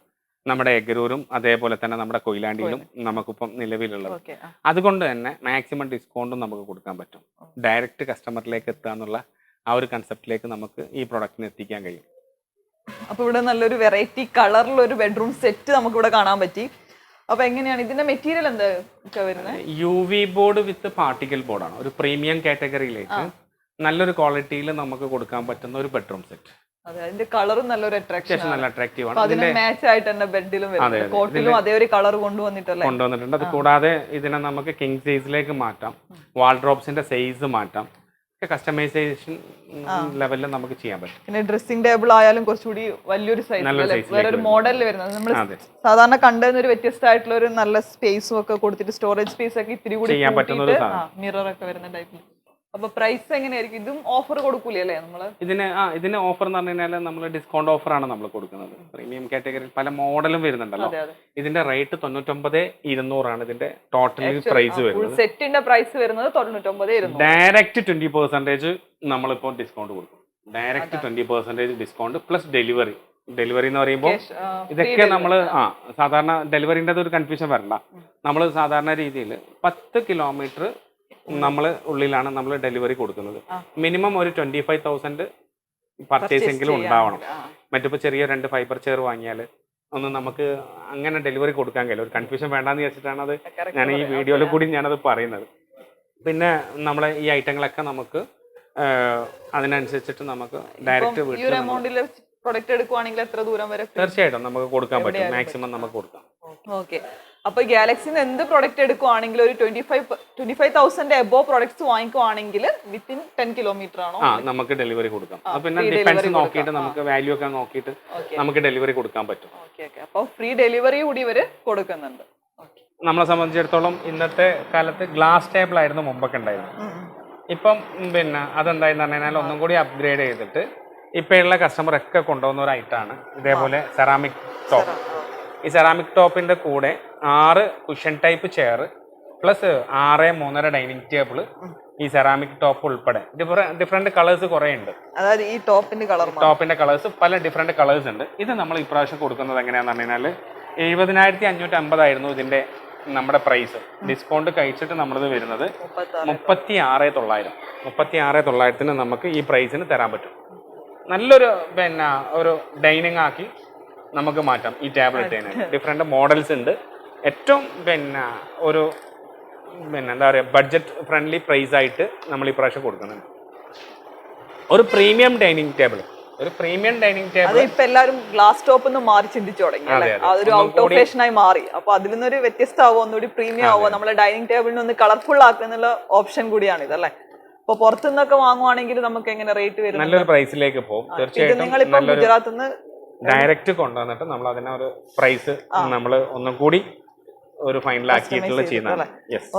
നമ്മുടെ എഗരൂരും അതേപോലെ തന്നെ നമ്മുടെ കൊയിലാണ്ടിയിലും നമുക്കിപ്പം നിലവിലുള്ളത്. അതുകൊണ്ട് തന്നെ മാക്സിമം ഡിസ്കൗണ്ടും നമുക്ക് കൊടുക്കാൻ പറ്റും. ഡയറക്റ്റ് കസ്റ്റമറിലേക്ക് എത്തുക എന്നുള്ള ആ ഒരു കൺസെപ്റ്റിലേക്ക് നമുക്ക് ഈ പ്രൊഡക്റ്റിന് എത്തിക്കാൻ കഴിയും. അപ്പൊ ഇവിടെ നല്ലൊരു വെറൈറ്റി കളറിൽ ഒരു ബെഡ്റൂം സെറ്റ് നമുക്ക് ഇവിടെ കാണാൻ പറ്റി. അപ്പൊ എങ്ങനെയാണ്? ഇതിന്റെ മെറ്റീരിയൽ എന്താ വരുന്നത് U V board with particle ബോർഡാണ് ഒരു പ്രീമിയം കാറ്റഗറിയിലേക്ക് നല്ലൊരു ക്വാളിറ്റിയിൽ നമുക്ക് കൊടുക്കാൻ പറ്റുന്ന ഒരു ബെഡ്റൂം സെറ്റ് അതെ അതിന്റെ കളറും നല്ലൊരു അട്രാക്ഷൻ അത്യാവശ്യം നല്ല അട്രാക്റ്റീവ് ആണ്. അതിന് മാച്ച് ആയിട്ട് തന്നെ ബെഡിലും അതെ, കോട്ടിലും അതേ ഒരു കളർ കൊണ്ടുവന്നിട്ടല്ലേ? കൊണ്ടുവന്നിട്ടുണ്ട്. അത് കൂടാതെ ഇതിനെ നമുക്ക് കിങ് സൈസിലേക്ക് മാറ്റാം. വാൾഡ്രോപ്സിന്റെ സൈസ് മാറ്റാം. കസ്റ്റമൈസേഷൻ ലെവലിൽ നമുക്ക് ചെയ്യാൻ പറ്റും. പിന്നെ ഡ്രസ്സിംഗ് ടേബിൾ ആയാലും കുറച്ചുകൂടി വലിയൊരു സൈസ് വേറൊരു മോഡലിൽ വരുന്നത്. നമ്മൾ സാധാരണ കണ്ടതിന് ഒരു വ്യത്യസ്തമായിട്ടുള്ള ഒരു നല്ല സ്പേസും ഒക്കെ കൊടുത്തിട്ട് സ്റ്റോറേജ് സ്പേസ് ഒക്കെ ഇത്തിരി കൂടി മിറർ ഒക്കെ വരുന്ന ടൈപ്പിൽ അപ്പൊ പ്രൈസ് എങ്ങനെയായിരിക്കും? ഇതും ഓഫർ കൊടുക്കൂലേ അല്ലേ നമ്മൾ? ഇതിന് ആ ഇതിന് ഓഫർ എന്ന് പറഞ്ഞു കഴിഞ്ഞാൽ നമ്മൾ ഡിസ്കൗണ്ട് ഓഫർ ആണ് നമ്മൾ കൊടുക്കുന്നത്. പ്രീമിയം കാറ്റഗറിയിൽ പല മോഡലും വരുന്നുണ്ടല്ലോ. ഇതിന്റെ റേറ്റ് തൊണ്ണൂറ്റൊമ്പത് ഇരുന്നൂറാണ് ഇതിന്റെ ടോട്ടൽ പ്രൈസ് വരുന്നത്. സെറ്റിന്റെ പ്രൈസ് വരുന്നത് തൊണ്ണൂറ്റൊമ്പത് ഡയറക്റ്റ് ട്വന്റി പെർസെന്റേജ് നമ്മളിപ്പോൾ ഡിസ്കൗണ്ട് കൊടുക്കും. Direct twenty percentage discount plus delivery delivery എന്ന് പറയുമ്പോൾ ഇതൊക്കെ നമ്മൾ ആ സാധാരണ ഡെലിവറിന്റെ ഒരു കൺഫ്യൂഷൻ വരണ്ട. നമ്മൾ സാധാരണ രീതിയിൽ പത്ത് കിലോമീറ്റർ നമ്മൾ ഉള്ളിലാണ് നമ്മൾ ഡെലിവറി കൊടുക്കുന്നത്. മിനിമം ഒരു ട്വന്റി ഫൈവ് തൗസൻഡ് പർച്ചേസ് എങ്കിലും ഉണ്ടാവണം. മറ്റിപ്പോൾ ചെറിയ രണ്ട് ഫൈബർ ചെയർ വാങ്ങിയാൽ ഒന്ന് നമുക്ക് അങ്ങനെ ഡെലിവറി കൊടുക്കാൻ കഴിയില്ല. ഒരു കൺഫ്യൂഷൻ വേണ്ടാന്ന് വെച്ചിട്ടാണ് അത് ഞാൻ ഈ വീഡിയോയിൽ കൂടി ഞാനത് പറയുന്നത്. പിന്നെ നമ്മളെ ഈ ഐറ്റങ്ങളൊക്കെ നമുക്ക് അതിനനുസരിച്ചിട്ട് നമുക്ക് ഡയറക്റ്റ് വീട്ടിൽ പ്രൊഡക്റ്റ് എടുക്കുവാണെങ്കിൽ എത്ര ദൂരം വരെ തീർച്ചയായിട്ടും നമുക്ക് കൊടുക്കാൻ പറ്റും. മാക്സിമം നമുക്ക് കൊടുക്കാം. ഓക്കെ. അപ്പൊ ഗാലക്സിന്ന് എന്ത് പ്രൊഡക്റ്റ് എടുക്കുവാണെങ്കിൽ ഒരു twenty five twenty five thousand above products വാങ്ങിക്കുവാണെങ്കിൽ within ten kilometre ആണോ? നമുക്ക് ഡെലിവറി കൊടുക്കാം. പിന്നെ ഡിഫൻസ് നോക്കിയിട്ട് നമുക്ക് വാല്യൂ ഒക്കെ നോക്കിയിട്ട് നമുക്ക് ഡെലിവറി കൊടുക്കാൻ പറ്റും. ഓക്കെ ഓക്കെ അപ്പോൾ ഫ്രീ ഡെലിവറി കൂടി ഇവർ കൊടുക്കുന്നുണ്ട്. നമ്മളെ സംബന്ധിച്ചിടത്തോളം ഇന്നത്തെ കാലത്ത് ഗ്ലാസ് ടേബിൾ ആയിരുന്നു മുമ്പൊക്കെ ഉണ്ടായിരുന്നത്. ഉം, ഉം. ഇപ്പം പിന്നെ അതെന്തായെന്ന് പറഞ്ഞു കഴിഞ്ഞാൽ ഒന്നും കൂടി അപ്ഗ്രേഡ് ചെയ്തിട്ട് ഇപ്പോഴുള്ള കസ്റ്റമർ ഒക്കെ കൊണ്ടുപോകുന്ന ഒരു ഐറ്റാണ് ഇതേപോലെ സെറാമിക് ടോപ്പ് ഈ സെറാമിക് ടോപ്പിന്റെ കൂടെ ആറ് കുഷൻ ടൈപ്പ് ചെയർ പ്ലസ് ആറ് മൂന്നര ഡൈനിങ് ടേബിൾ ഈ സെറാമിക് ടോപ്പ് ഉൾപ്പെടെ. ഡിഫറെന്റ് കളേഴ്സ് കുറേ ഉണ്ട്. അതായത് ഈ ടോപ്പിന്റെ കളർ ടോപ്പിന്റെ കളേഴ്സ് പല ഡിഫറെന്റ് കളേഴ്സ് ഉണ്ട്. ഇത് നമ്മൾ ഇപ്രാവശ്യം കൊടുക്കുന്നത് എങ്ങനെയാന്ന് പറഞ്ഞു കഴിഞ്ഞാൽ എഴുപതിനായിരത്തി അഞ്ഞൂറ്റി അമ്പതായിരുന്നു ഇതിന്റെ നമ്മുടെ പ്രൈസ് ഡിസ്കൗണ്ട് കഴിച്ചിട്ട് നമ്മളിത് വരുന്നത് മുപ്പത്തി ആറ് തൊള്ളായിരം. മുപ്പത്തി ആറ് തൊള്ളായിരത്തിന് നമുക്ക് ഈ പ്രൈസിന് തരാൻ പറ്റും. നല്ലൊരു പിന്നെ ഒരു ഡൈനിങ് ആക്കി നമുക്ക് മാറ്റാം ഈ ടേബിൾ തന്നെ ഡിഫറെന്റ് മോഡൽസ് ഉണ്ട്. ഏറ്റവും പിന്നെ ഒരു പിന്നെ എന്താ പറയുക ബഡ്ജറ്റ് ഫ്രണ്ട്ലി പ്രൈസ് ആയിട്ട് നമ്മൾ ഈ പ്രാവശ്യം കൊടുക്കുന്നുണ്ട്. ഒരു പ്രീമിയം ഡൈനിങ് ടേബിൾ ഒരു പ്രീമിയം ഡൈനിങ് ടേബിൾ ഇപ്പൊ എല്ലാവരും ഗ്ലാസ് ടോപ്പ് എന്ന് മാറി ചിന്തിച്ചു തുടങ്ങി അതൊരു ഔട്ട് ഓഫ് ആയി മാറി. അപ്പൊ അതിൽ നിന്നൊരു വ്യത്യസ്തമാവോ ഒന്നുകൂടി പ്രീമിയം ആവോ നമ്മളെ ഡൈനിങ് ടേബിളിന് ഒന്ന് കളർഫുൾ ആക്കുന്നുള്ള ഓപ്ഷൻ കൂടിയാണ് ഇതല്ലേ അപ്പൊ പുറത്തുനിന്നൊക്കെ വാങ്ങുവാണെങ്കിൽ നമുക്ക് എങ്ങനെ റേറ്റ് വരും നല്ലൊരു പ്രൈസിലേക്ക് പോകും. തീർച്ചയായിട്ടും നിങ്ങൾ ഗുജറാത്തിൽ നിന്ന് ഡയറക്റ്റ് കൊണ്ടുവന്നിട്ട് നമ്മൾ അതിനെ ഒരു പ്രൈസ് നമ്മൾ ഒന്നും കൂടി ഒരു ഫൈനൽ ആക്കിയിട്ടുള്ള ചെയ്യുന്നതാണ്.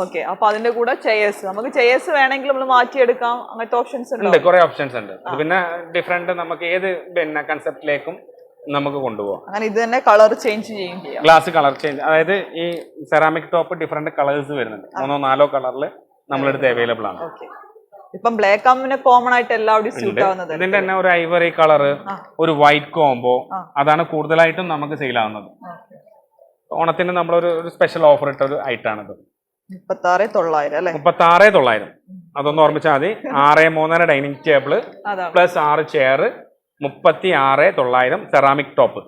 ഓക്കെ അപ്പൊ അതിന്റെ കൂടെ ചെയേഴ്സ് നമുക്ക് ചെയേഴ്സ് വേണമെങ്കിൽ നമ്മൾ മാറ്റിയെടുക്കാം. അങ്ങനത്തെ ഓപ്ഷൻസ് ഉണ്ട്? കുറെ ഓപ്ഷൻസ് ഉണ്ട്. പിന്നെ ഡിഫറെന്റ് നമുക്ക് ഏത് പിന്നെ കൺസെപ്റ്റിലേക്കും നമുക്ക് കൊണ്ടുപോകാം അങ്ങനെ ഇത് തന്നെ കളർ ചേഞ്ച് ചെയ്യാം. ഗ്ലാസ് കളർ ചേഞ്ച് അതായത് ഈ സെറാമിക് ടോപ്പ് ഡിഫറെന്റ് കളേഴ്സ് വരുന്നുണ്ട്. മൂന്നോ നാലോ കളറിൽ നമ്മളെടുത്ത് അവൈലബിൾ ആണ്. ഓക്കെ ഇപ്പം ബ്ലാക്ക് ആമിന് കോമൺ ആയിട്ട് എല്ലാവരും സ്യൂട്ട് ആവുന്നത് ഇതിന്റെ തന്നെ ഒരു ഐവറി കളർ ഒരു വൈറ്റ് കോംബോ അതാണ് കൂടുതലായിട്ടും നമുക്ക് സെയിൽ ആവുന്നത്. ഓണത്തിന് നമ്മളൊരു ഒരു സ്പെഷ്യൽ ഓഫർ ഇട്ട ഒരു ഐറ്റാണിത് മുപ്പത്തി ആറ് തൊള്ളായിരം അല്ലെ? മുപ്പത്തി ആറ് തൊള്ളായിരം. അതൊന്ന് ഓർമ്മിച്ചാൽ മതി. ആറ് മൂന്നര ഡൈനിങ് ടേബിൾ പ്ലസ് ആറ് ചെയർ മുപ്പത്തി ആറ് തൊള്ളായിരം സെറാമിക് ടോപ്പ്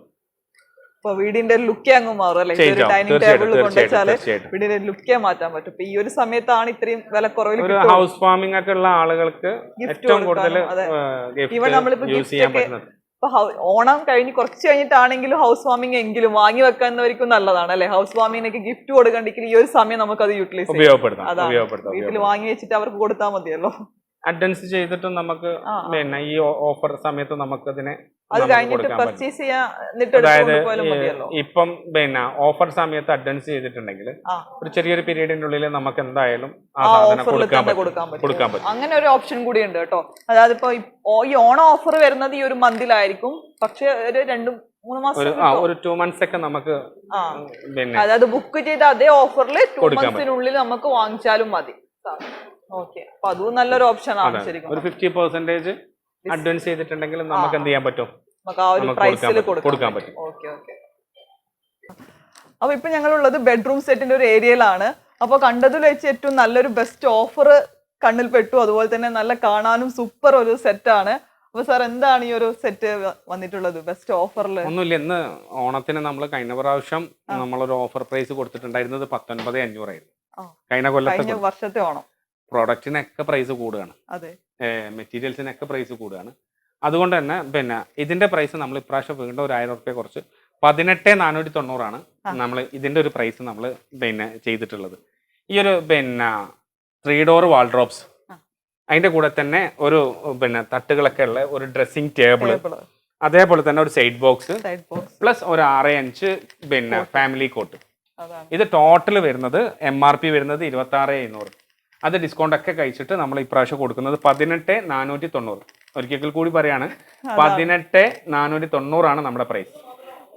ഇപ്പൊ വീടിന്റെ ലുക്കേ അങ്ങ് മാറും അല്ലെ? ഒരു. ഡൈനിങ് ടേബിൾ കൊണ്ടുവച്ചാൽ വീടിന്റെ ലുക്കേ മാറ്റാൻ പറ്റും. ഇപ്പൊ ഈ ഒരു സമയത്താണ് ഇത്രയും വില കുറവിൽ ഒരു ഹൗസ് ഫാമിംഗ് ഒക്കെ ഉള്ള ആളുകൾക്ക് ഏറ്റവും കൂടുതൽ ഇവ നമ്മളിപ്പോ ഗിഫ്റ്റ് ഒക്കെ പറ്റുന്നത്. ഇപ്പൊ ഓണം കഴിഞ്ഞ് കുറച്ച് കഴിഞ്ഞിട്ടാണെങ്കിലും ഹൗസ് വാമിംഗ് എങ്കിലും വാങ്ങി വെക്കുന്നവർക്കും നല്ലതാണ് അല്ലെ? ഹൗസ് വാമിങ്ങിനൊക്കെ ഗിഫ്റ്റ് കൊടുക്കണ്ടെങ്കിൽ ഈ ഒരു സമയം നമുക്ക് അത് യൂട്ടിലൈസ് ചെയ്യാം. അതാണ്. വീട്ടിൽ വാങ്ങി വെച്ചിട്ട് അവർക്ക് കൊടുത്താൽ മതിയല്ലോ. അഡ്വാൻസ് ചെയ്തിട്ട് നമുക്ക്. പിന്നെ ഈ ഓഫർ സമയത്ത് നമുക്ക് അതിനെ അത് നമുക്ക് കഴിഞ്ഞിട്ട് പർച്ചേസ് ചെയ്യാൻ എന്നിട്ട് അതായത് ഈ- ഇപ്പം പിന്നെ ഓഫർ സമയത്ത് അഡ്വാൻസ് ചെയ്തിട്ടുണ്ടെങ്കിൽ ഒരു ചെറിയൊരു പീരീഡിന്റെ ഉള്ളിൽ നമുക്ക് എന്തായാലും ആ സാധനം കൊടുക്കാൻ പറ്റും. കൊടുക്കാൻ പറ്റും. അങ്ങനെ ഒരു ഓപ്ഷൻ കൂടി ഉണ്ട് കേട്ടോ. അതായത് ഇപ്പൊ ഈ- ഓണ ഓഫർ വരുന്നത് ഈ ഒരു മന്തിലായിരിക്കും പക്ഷെ ഒരു രണ്ട് മൂന്ന് മാസം ഒരു ടു മന്ത്സ് ഒക്കെ നമുക്ക് അതായത് ബുക്ക് ചെയ്ത അതേ ഓഫറിൽ ടു മന്ത്സിനുള്ളിൽ നമുക്ക് വാങ്ങിച്ചാലും മതി. അപ്പൊ അതും നല്ലൊരു ഓപ്ഷൻ ആണ്. ശരിക്കും ഒരു ഫിഫ്റ്റി പെർസെന്റേജ് അഡ്വാൻസ് ചെയ്തിട്ടുണ്ടെങ്കിൽ നമുക്ക് എന്ത് ചെയ്യാൻ പറ്റും? കൊടുക്കാൻ പറ്റും. അപ്പൊ ഇപ്പൊ ഞങ്ങളുള്ളത് ബെഡ്റൂം സെറ്റിന്റെ ഒരു ഏരിയയിലാണ് അപ്പൊ കണ്ടതിൽ വെച്ച് ഏറ്റവും നല്ലൊരു ബെസ്റ്റ് ഓഫർ കണ്ണിൽ പെട്ടു. അതുപോലെ തന്നെ നല്ല കാണാനും സൂപ്പർ ഒരു സെറ്റ് ആണ്. അപ്പൊ സാർ എന്താണ് ഈ ഒരു സെറ്റ് വന്നിട്ടുള്ളത് ബെസ്റ്റ് ഓഫറിൽ ഒന്നുമില്ല. ഇന്ന് ഓണത്തിന് നമ്മൾ കഴിഞ്ഞ പ്രാവശ്യം നമ്മളൊരു ഓഫർ പ്രൈസ് കൊടുത്തിട്ടുണ്ടായിരുന്നത് പത്തൊൻപത് അഞ്ഞൂറായിരുന്നു. ആ. കഴിഞ്ഞ കൊല്ലത്തെ കഴിഞ്ഞ വർഷത്തെ ഓണം. പ്രോഡക്റ്റിനൊക്കെ പ്രൈസ് കൂടുകയാണ്. മെറ്റീരിയൽസിനൊക്കെ പ്രൈസ് കൂടുകയാണ്. അതുകൊണ്ട് തന്നെ പിന്നെ ഇതിന്റെ പ്രൈസ് നമ്മൾ ഇപ്രാവശ്യം വീണ്ടും ഒരു ആയിരം റുപ്യ കുറച്ച് പതിനെട്ട് നാനൂറ്റി തൊണ്ണൂറാണ് നമ്മൾ ഇതിന്റെ ഒരു പ്രൈസ് നമ്മൾ പിന്നെ ചെയ്തിട്ടുള്ളത്. ഈ ഒരു പിന്നെ ത്രീ ഡോർ വാൾഡ്രോപ്സ്. അതിന്റെ കൂടെ തന്നെ ഒരു പിന്നെ തട്ടുകളൊക്കെ ഉള്ള ഒരു ഡ്രസ്സിംഗ് ടേബിൾ ടേബിൾ അതേപോലെ തന്നെ ഒരു സൈഡ് ബോക്സ് പ്ലസ് ഒരു ആറ് അഞ്ച് പിന്നെ ഫാമിലി കോട്ട് ഇത് ടോട്ടൽ വരുന്നത് എം ആർ പി വരുന്നത് ഇരുപത്തി ആറ് എഴുന്നൂറ്. അത് ഡിസ്കൗണ്ട് ഒക്കെ കഴിച്ചിട്ട് നമ്മൾ ഇപ്രാവശ്യം കൊടുക്കുന്നത് പതിനെട്ട് നാനൂറ്റി തൊണ്ണൂറ്. ഒരിക്കൽ കൂടി പറയാണ് പതിനെട്ട് നാനൂറ്റി തൊണ്ണൂറാണ് നമ്മുടെ പ്രൈസ്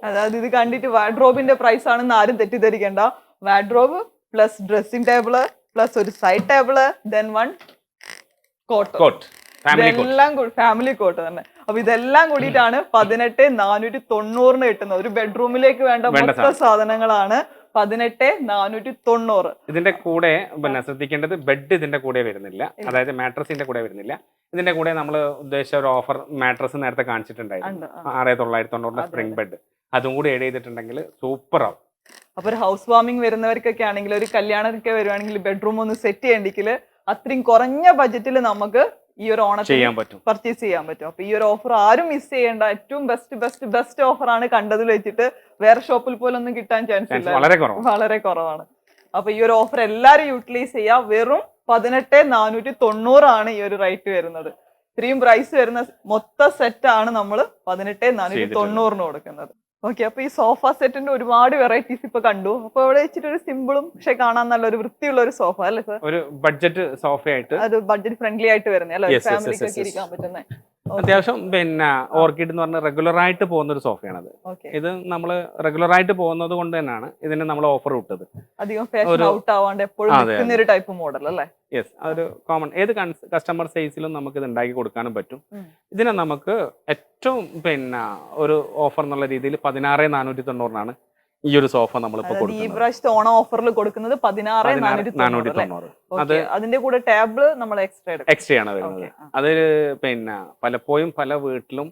അതായത് ഇത് കണ്ടിട്ട് വാഡ്രോബിന്റെ പ്രൈസ് ആണെന്ന് ആരും തെറ്റിദ്ധരിക്കണ്ട. Wardrobe plus dressing table plus ഒരു side table then one cot cot family cot ഇതെല്ലാം കൂടി ഫാമിലി കോട്ട് തന്നെ. അപ്പൊ ഇതെല്ലാം കൂടിയിട്ടാണ് പതിനെട്ട് നാനൂറ്റി തൊണ്ണൂറിന് കിട്ടുന്നത്. ഒരു ബെഡ്റൂമിലേക്ക് വേണ്ട മൊത്ത സാധനങ്ങളാണ്. പതിനെട്ട് നാനൂറ്റി തൊണ്ണൂറ്. ഇതിന്റെ കൂടെ പിന്നെ ശ്രദ്ധിക്കേണ്ടത് ബെഡ് ഇതിന്റെ കൂടെ വരുന്നില്ല. അതായത് മാട്രസിന്റെ കൂടെ വരുന്നില്ല. ഇതിന്റെ കൂടെ നമ്മൾ ഉദ്ദേശിച്ച ഒരു ഓഫർ മാട്രസ് നേരത്തെ കാണിച്ചിട്ടുണ്ടായിരുന്നു. ആറേ തൊള്ളായിരത്തി തൊണ്ണൂറിന്റെ സ്പ്രിംഗ് ബെഡ് അതും. കൂടി ഏഡ് ചെയ്തിട്ടുണ്ടെങ്കിൽ സൂപ്പർ ആവും. അപ്പൊ ഒരു ഹൗസ് വാമിംഗ് വരുന്നവർക്കൊക്കെ ആണെങ്കിൽ ഒരു കല്യാണമൊക്കെ വരുവാണെങ്കിൽ ബെഡ്റൂം ഒന്ന് സെറ്റ് ചെയ്യണ്ടെങ്കിൽ അത്രയും കുറഞ്ഞ ബജറ്റിൽ നമുക്ക് ഈ ഒരു ഓണത്തിന് ചെയ്യാൻ പറ്റും. പർച്ചേസ് ചെയ്യാൻ പറ്റും. അപ്പൊ ഈ ഒരു ഓഫർ ആരും മിസ് ചെയ്യേണ്ട. ഏറ്റവും ബെസ്റ്റ് ബെസ്റ്റ് ബെസ്റ്റ് ഓഫർ ആണ് കണ്ടതിൽ വെച്ചിട്ട് വേറെ ഷോപ്പിൽ പോലൊന്നും കിട്ടാൻ ചാൻസ് ഇല്ല. വളരെ കുറവാണ്. വളരെ കുറവാണ്. അപ്പൊ ഈ ഒരു ഓഫർ എല്ലാരും യൂട്ടിലൈസ് ചെയ്യാം. വെറും പതിനെട്ട് നാനൂറ്റി തൊണ്ണൂറാണ് ഈ ഒരു റേറ്റ് വരുന്നത്. ഇത്രയും പ്രൈസ് വരുന്ന മൊത്ത സെറ്റ് ആണ് നമ്മൾ പതിനെട്ട് നാനൂറ്റി തൊണ്ണൂറിന് കൊടുക്കുന്നത്. ഓക്കെ അപ്പൊ ഈ സോഫ സെറ്റിന്റെ ഒരുപാട് വെറൈറ്റീസ് ഇപ്പൊ കണ്ടു. അപ്പൊ ഇവിടെ വെച്ചിട്ട് ഒരു സിമ്പിളും പക്ഷെ കാണാൻ നല്ല ഒരു വൃത്തിയുള്ള ഒരു സോഫ അല്ലേ സർ ഒരു ബഡ്ജറ്റ് സോഫയായിട്ട് അത് ബഡ്ജറ്റ് ഫ്രണ്ട്ലി ആയിട്ട് വരുന്നത് അല്ലെ? ഫാമിലിക്കൊക്കെ. ഇരിക്കാൻ പറ്റുന്ന. അത്യാവശ്യം പിന്നെ ഓർക്കിഡ് എന്ന് പറഞ്ഞ റെഗുലർ ആയിട്ട് പോകുന്ന ഒരു സോഫയാണത് അത് ഇത് നമ്മൾ റെഗുലർ ആയിട്ട് പോകുന്നത് കൊണ്ട് തന്നെയാണ് ഇതിന് നമ്മൾ ഓഫർ വിട്ടത് ഒരു- ഒരു യെസ് അതൊരു കോമൺ ഏത് കസ്റ്റമർ സൈസിലും നമുക്ക് ഇത് ഉണ്ടാക്കി കൊടുക്കാനും പറ്റും. ഇതിനെ നമുക്ക് ഏറ്റവും പിന്നെ ഒരു ഓഫർ എന്നുള്ള രീതിയിൽ പതിനാറ് നാനൂറ്റി തൊണ്ണൂറിനാണ് ഈ ഒരു സോഫ നമ്മളിപ്പോൾ ഓണ ഈ കൊടുക്കുന്നത്. പ്രാവശ്യത്തെ ഓണം ഓഫറിൽ കൊടുക്കുന്നത് പതിനാറ് നാനൂറ്റി തൊണ്ണൂറ് അത് അതിന്റെ കൂടെ ടേബിൾ നമ്മൾ എക്സ്ട്രാ എക്സ്ട്രാ ആണ് വരുന്നത്. അത് പിന്നെ പലപ്പോഴും പല വീട്ടിലും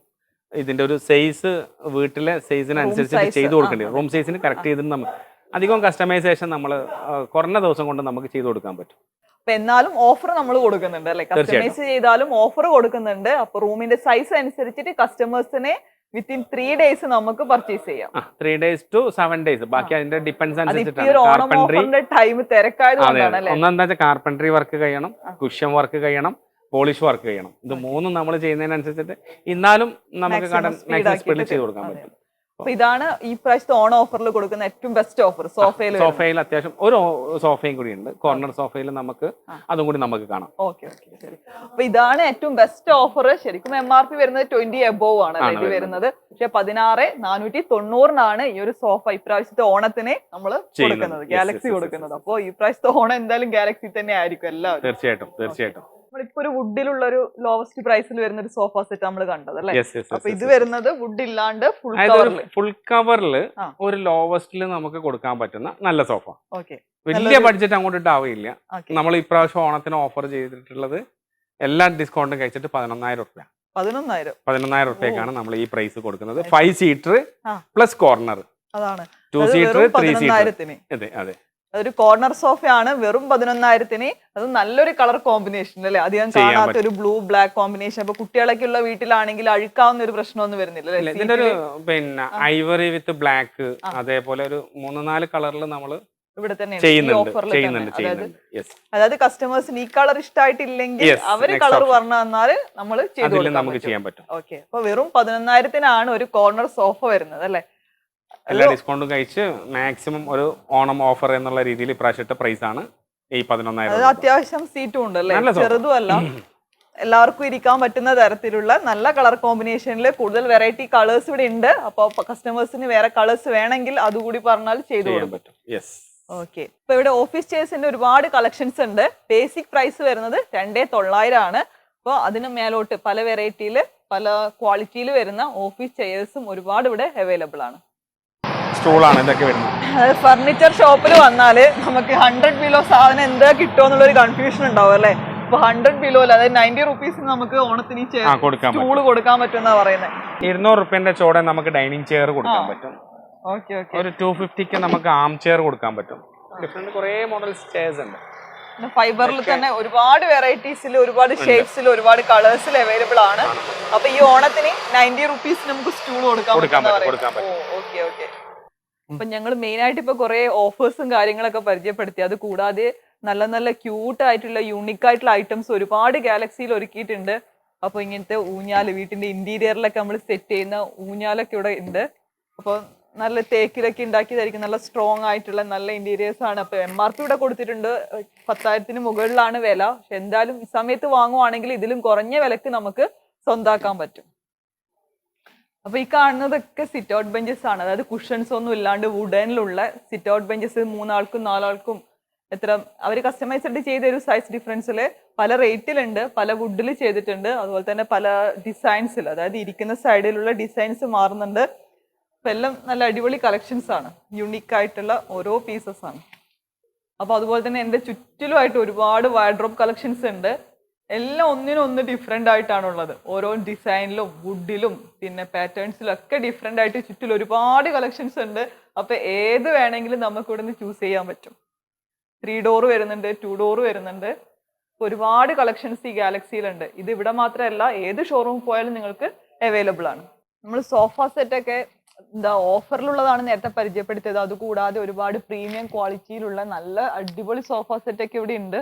ഇതിന്റെ ഒരു സൈസ് വീട്ടിലെ സൈസിനനുസരിച്ച് അനുസരിച്ച് ചെയ്തു കൊടുക്കേണ്ടി റൂം സൈസിന് കറക്റ്റ് ചെയ്തിട്ട് നമ്മൾ അധികം കസ്റ്റമൈസേഷൻ നമ്മൾ കുറഞ്ഞ ദിവസം കൊണ്ട് നമുക്ക് ചെയ്തു കൊടുക്കാൻ പറ്റും. അപ്പൊ എന്നാലും ഓഫർ നമ്മൾ കൊടുക്കുന്നുണ്ട് അല്ലെ? കസ്റ്റമൈസ് ചെയ്താലും ഓഫർ കൊടുക്കുന്നുണ്ട്. അപ്പൊ റൂമിന്റെ സൈസ് അനുസരിച്ചിട്ട് കസ്റ്റമേഴ്സിനെ വിത്തിൻ ത്രീ ഡേയ്സ് നമുക്ക് പർച്ചേസ് ചെയ്യാം. Three days to seven days ബാക്കി അതിന്റെ ഡിപ്പെൻസ് അനുസരിച്ചിട്ടാണ്. ടൈം തിരക്കായത് അതെ കൊണ്ടാണ് ഒന്നെന്താ വെച്ചാൽ കാർപ്പൻട്രി വർക്ക് കഴിയണം. കുഷ്യൻ വർക്ക് കഴിയണം പോളിഷ് വർക്ക് ചെയ്യണം ഇത് മൂന്നും നമ്മൾ ചെയ്യുന്നതിനനുസരിച്ചിട്ട് ഇന്നാലും നമുക്ക് speed മാക്സിമം സ്പീഡിൽ ചെയ്ത് കൊടുക്കാൻ പറ്റും. അപ്പൊ ഇതാണ് ഈ പ്രാവശ്യത്തെ ഓൺ ഓഫറിൽ കൊടുക്കുന്ന ഏറ്റവും ബെസ്റ്റ് ഓഫർ സോഫയിൽ സോഫയിൽ അത്യാവശ്യം ഒരു സോഫയും കൂടി ഉണ്ട്. കോർണർ സോഫയിൽ നമുക്ക്. അതും കൂടി നമുക്ക് കാണാം. ഓക്കെ ഓക്കെ ശരി. അപ്പൊ ഇതാണ് ഏറ്റവും ബെസ്റ്റ് ഓഫർ ശരിക്കും എം ആർ പി വരുന്നത് ട്വന്റി എബോവ് ആണ് ഇത് വരുന്നത്. പക്ഷെ പതിനാറ് നാനൂറ്റി തൊണ്ണൂറിനാണ് ഈ ഒരു സോഫ ഇപ്രാവശ്യത്തെ ഓണത്തിന് നമ്മൾ കൊടുക്കുന്നത് ഗാലക്സി കൊടുക്കുന്നത്. അപ്പോൾ അപ്പൊ ഈ പ്രാവശ്യത്തെ ഓണം എന്തായാലും ഗാലക്സി തന്നെ ആയിരിക്കും എല്ലാവരും. തീർച്ചയായിട്ടും തീർച്ചയായിട്ടും. നമ്മളിപ്പോ ഒരു വുഡിലുള്ള ഒരു ലോവസ്റ്റ് പ്രൈസിൽ വരുന്ന ഒരു സോഫ സെറ്റ് നമ്മൾ കണ്ടത് അല്ലെ? അപ്പൊ ഇത് വരുന്നത് വുഡ് ഇല്ലാണ്ട് ഫുൾ കവറിൽ ഫുൾ കവറിൽ ഒരു ലോവസ്റ്റിൽ നമുക്ക് കൊടുക്കാൻ പറ്റുന്ന നല്ല സോഫ ഓക്കെ വലിയ ബഡ്ജറ്റ് അങ്ങോട്ട് ഇട്ടാവില്ല നമ്മൾ ഇപ്രാവശ്യം ഓണത്തിന് ഓഫർ ചെയ്തിട്ടുള്ളത് എല്ലാ ഡിസ്കൗണ്ടും കഴിച്ചിട്ട് പതിനൊന്നായിരം റുപ്യ പതിനൊന്നായിരം. പതിനൊന്നായിരം റുപ്യക്കാണ് നമ്മൾ ഈ പ്രൈസ് കൊടുക്കുന്നത്. ഫൈവ് സീറ്റർ പ്ലസ് കോർണർ അതാണ്. ടു സീറ്റർ ത്രീ സീറ്റർ അതെ അതെ. അതൊരു കോർണർ സോഫയാണ് വെറും പതിനൊന്നായിരത്തിന് അത് നല്ലൊരു കളർ കോമ്പിനേഷൻ അല്ലേ? അധികം കാണാത്ത ഒരു ബ്ലൂ ബ്ലാക്ക് കോമ്പിനേഷൻ അപ്പൊ കുട്ടികളൊക്കെ ഉള്ള വീട്ടിലാണെങ്കിൽ അഴുക്കാവുന്ന ഒരു പ്രശ്നമൊന്നും വരുന്നില്ല അല്ലേ? ഇതിന്റെ ഒരു പിന്നെ ഐവറി വിത്ത് ബ്ലാക്ക് അതേപോലെ ഒരു മൂന്ന് നാല് കളറിൽ നമ്മൾ ഇവിടെ തന്നെ. അതായത് കസ്റ്റമേഴ്സിന് ഈ കളർ ഇഷ്ടമായിട്ടില്ലെങ്കിൽ അവർ കളർ പറഞ്ഞു തന്നാൽ നമ്മൾ ചെയ്തു നമുക്ക് ചെയ്യാൻ പറ്റും. ഓക്കെ അപ്പൊ വെറും പതിനൊന്നായിരത്തിനാണ് ഒരു കോർണർ സോഫ വരുന്നത് അല്ലെ? എല്ലാ ഡിസ്കൗണ്ടും കഴിച്ച് മാക്സിമം ഒരു ഓണം ഓഫർ എന്നുള്ള രീതിയിൽ ഇപ്രാവശ്യത്തെ പ്രൈസ് ആണ് ഈ പതിനൊന്നായിരം അത് അത്യാവശ്യം സീറ്റും ഉണ്ട് ചെറുതുമല്ല. എല്ലാവർക്കും ഇരിക്കാൻ പറ്റുന്ന തരത്തിലുള്ള നല്ല കളർ കോമ്പിനേഷനിൽ കൂടുതൽ വെറൈറ്റി കളേഴ്സ് ഇവിടെ ഉണ്ട്. അപ്പോൾ കസ്റ്റമേഴ്സിന് വേറെ കളേഴ്സ് വേണമെങ്കിൽ അതുകൂടി പറഞ്ഞാൽ ചെയ്തു കൊടുക്കും. പറ്റും. യെസ് ഓക്കെ ഇപ്പൊ ഇവിടെ ഓഫീസ് ചെയർസിന്റെ ഒരുപാട് കളക്ഷൻസ് ഉണ്ട്. ബേസിക് പ്രൈസ് വരുന്നത് രണ്ടേ തൊള്ളായിരം ആണ്. അപ്പോൾ അതിന് മേലോട്ട് പല വെറൈറ്റിയിൽ പല ക്വാളിറ്റിയിൽ വരുന്ന ഓഫീസ് ചെയർസും ഒരുപാട് ഇവിടെ അവൈലബിൾ ആണ്. സ്റ്റൂളാണ് ഇതൊക്കെ വരുന്നത്. ഫർണിച്ചർ ഷോപ്പിൽ വന്നാൽ നമുക്ക് ഹൺഡ്രഡ് ബിലോ സാധനം എന്താ കിട്ടുമോ എന്നുള്ള ഒരു കൺഫ്യൂഷൻ ഉണ്ടാവും അല്ലേ? ഇപ്പൊ ഹൺഡ്രഡ് ബിലോ അതായത് നയന്റി റുപ്പീസ് നമുക്ക് ഓണത്തിന് സ്റ്റൂൾ കൊടുക്കാൻ പറ്റും. പറയുന്നത് ഇരുന്നൂറ് റുപ്യന്റെ ചോടെ നമുക്ക് ഡൈനിങ് ചെയർ കൊടുക്കാൻ പറ്റും. ഒരു ടു ഫിഫ്റ്റിക്ക് നമുക്ക് ആം ചെയർ കൊടുക്കാൻ പറ്റും. ഡിഫറെന്റ് കുറേ മോഡൽസ് ചെയർസ് ഉണ്ട്. ഫൈബറിൽ തന്നെ ഒരുപാട് വെറൈറ്റീസിൽ ഒരുപാട് ഷേപ്സിൽ ഒരുപാട് കളേഴ്സിൽ അവൈലബിൾ ആണ്. അപ്പൊ ഈ ഓണത്തിന് നയന്റി റുപ്പീസ് നമുക്ക് സ്റ്റൂൾ കൊടുക്കാൻ പറ്റും, ഓക്കെ ഓക്കെ. അപ്പൊ ഞങ്ങൾ മെയിൻ ആയിട്ട് ഇപ്പൊ കുറെ ഓഫേഴ്സും കാര്യങ്ങളൊക്കെ പരിചയപ്പെടുത്തി. അത് കൂടാതെ നല്ല നല്ല ക്യൂട്ട് ആയിട്ടുള്ള യൂണിക് ആയിട്ടുള്ള ഐറ്റംസ് ഒരുപാട് ഗാലക്സിയിൽ ഒരുക്കിയിട്ടുണ്ട്. അപ്പൊ ഇങ്ങനത്തെ ഊഞ്ഞാൽ വീട്ടിന്റെ ഇന്റീരിയറിലൊക്കെ നമ്മൾ സെറ്റ് ചെയ്യുന്ന ഊഞ്ഞാലൊക്കെ ഇവിടെ ഉണ്ട്. അപ്പൊ നല്ല തേക്കിലൊക്കെ ഉണ്ടാക്കിയതായിരിക്കും. നല്ല സ്ട്രോങ് ആയിട്ടുള്ള നല്ല ഇന്റീരിയേഴ്സ് ആണ്. അപ്പൊ എം ആർ പി ഇവിടെ കൊടുത്തിട്ടുണ്ട്. പത്തായിരത്തിന് മുകളിലാണ് വില. പക്ഷെ എന്തായാലും ഈ സമയത്ത് വാങ്ങുവാണെങ്കിൽ ഇതിലും കുറഞ്ഞ വിലക്ക് നമുക്ക് സ്വന്താക്കാൻ പറ്റും. അപ്പൊ ഈ കാണുന്നതൊക്കെ സിറ്റ് ഔട്ട് ബെഞ്ചസ് ആണ്. അതായത് കുഷൻസ് ഒന്നും ഇല്ലാണ്ട് വുഡനിലുള്ള സിറ്റ് ഔട്ട് ബെഞ്ചസ് മൂന്നാൾക്കും നാലാൾക്കും എത്ര അവർ കസ്റ്റമൈസ്ഡ് ചെയ്ത ഒരു സൈസ് ഡിഫറൻസിൽ പല റേറ്റിലുണ്ട് പല വുഡിൽ ചെയ്തിട്ടുണ്ട്. അതുപോലെ തന്നെ പല ഡിസൈൻസിൽ അതായത് ഇരിക്കുന്ന സൈഡിലുള്ള ഡിസൈൻസ് മാറുന്നുണ്ട്. അപ്പം എല്ലാം നല്ല അടിപൊളി കളക്ഷൻസ് ആണ്. യുണീക്ക് ആയിട്ടുള്ള ഓരോ പീസസ് ആണ്. അപ്പോൾ അതുപോലെ തന്നെ എന്റെ ചുറ്റിലുമായിട്ട് ഒരുപാട് വാർഡ്രോബ് കളക്ഷൻസ് ഉണ്ട്. എല്ലാം ഒന്നിനും ഒന്ന് ഡിഫറെന്റ് ആയിട്ടാണ് ഉള്ളത് ഓരോ ഡിസൈനിലും വുഡിലും പിന്നെ പാറ്റേൺസിലും ഒക്കെ ഡിഫറെന്റ് ആയിട്ട് ചുറ്റിൽ ഒരുപാട് കളക്ഷൻസ് ഉണ്ട്. അപ്പോൾ ഏത് വേണമെങ്കിലും നമുക്ക് ഇവിടെ നിന്ന് ചൂസ് ചെയ്യാൻ പറ്റും. ത്രീ ഡോർ വരുന്നുണ്ട് ടു ഡോർ വരുന്നുണ്ട്. ഒരുപാട് കളക്ഷൻസ് ഈ ഗാലക്സിയിലുണ്ട് ഇത് ഇവിടെ മാത്രമല്ല ഏത് ഷോറൂമിൽ പോയാലും നിങ്ങൾക്ക് അവൈലബിൾ ആണ്. നമ്മൾ സോഫ സെറ്റൊക്കെ എന്താ ഓഫറിലുള്ളതാണ് നേരത്തെ പരിചയപ്പെടുത്തിയത്. അതുകൂടാതെ ഒരുപാട് പ്രീമിയം ക്വാളിറ്റിയിലുള്ള നല്ല അടിപൊളി സോഫ സെറ്റൊക്കെ ഇവിടെ ഉണ്ട്.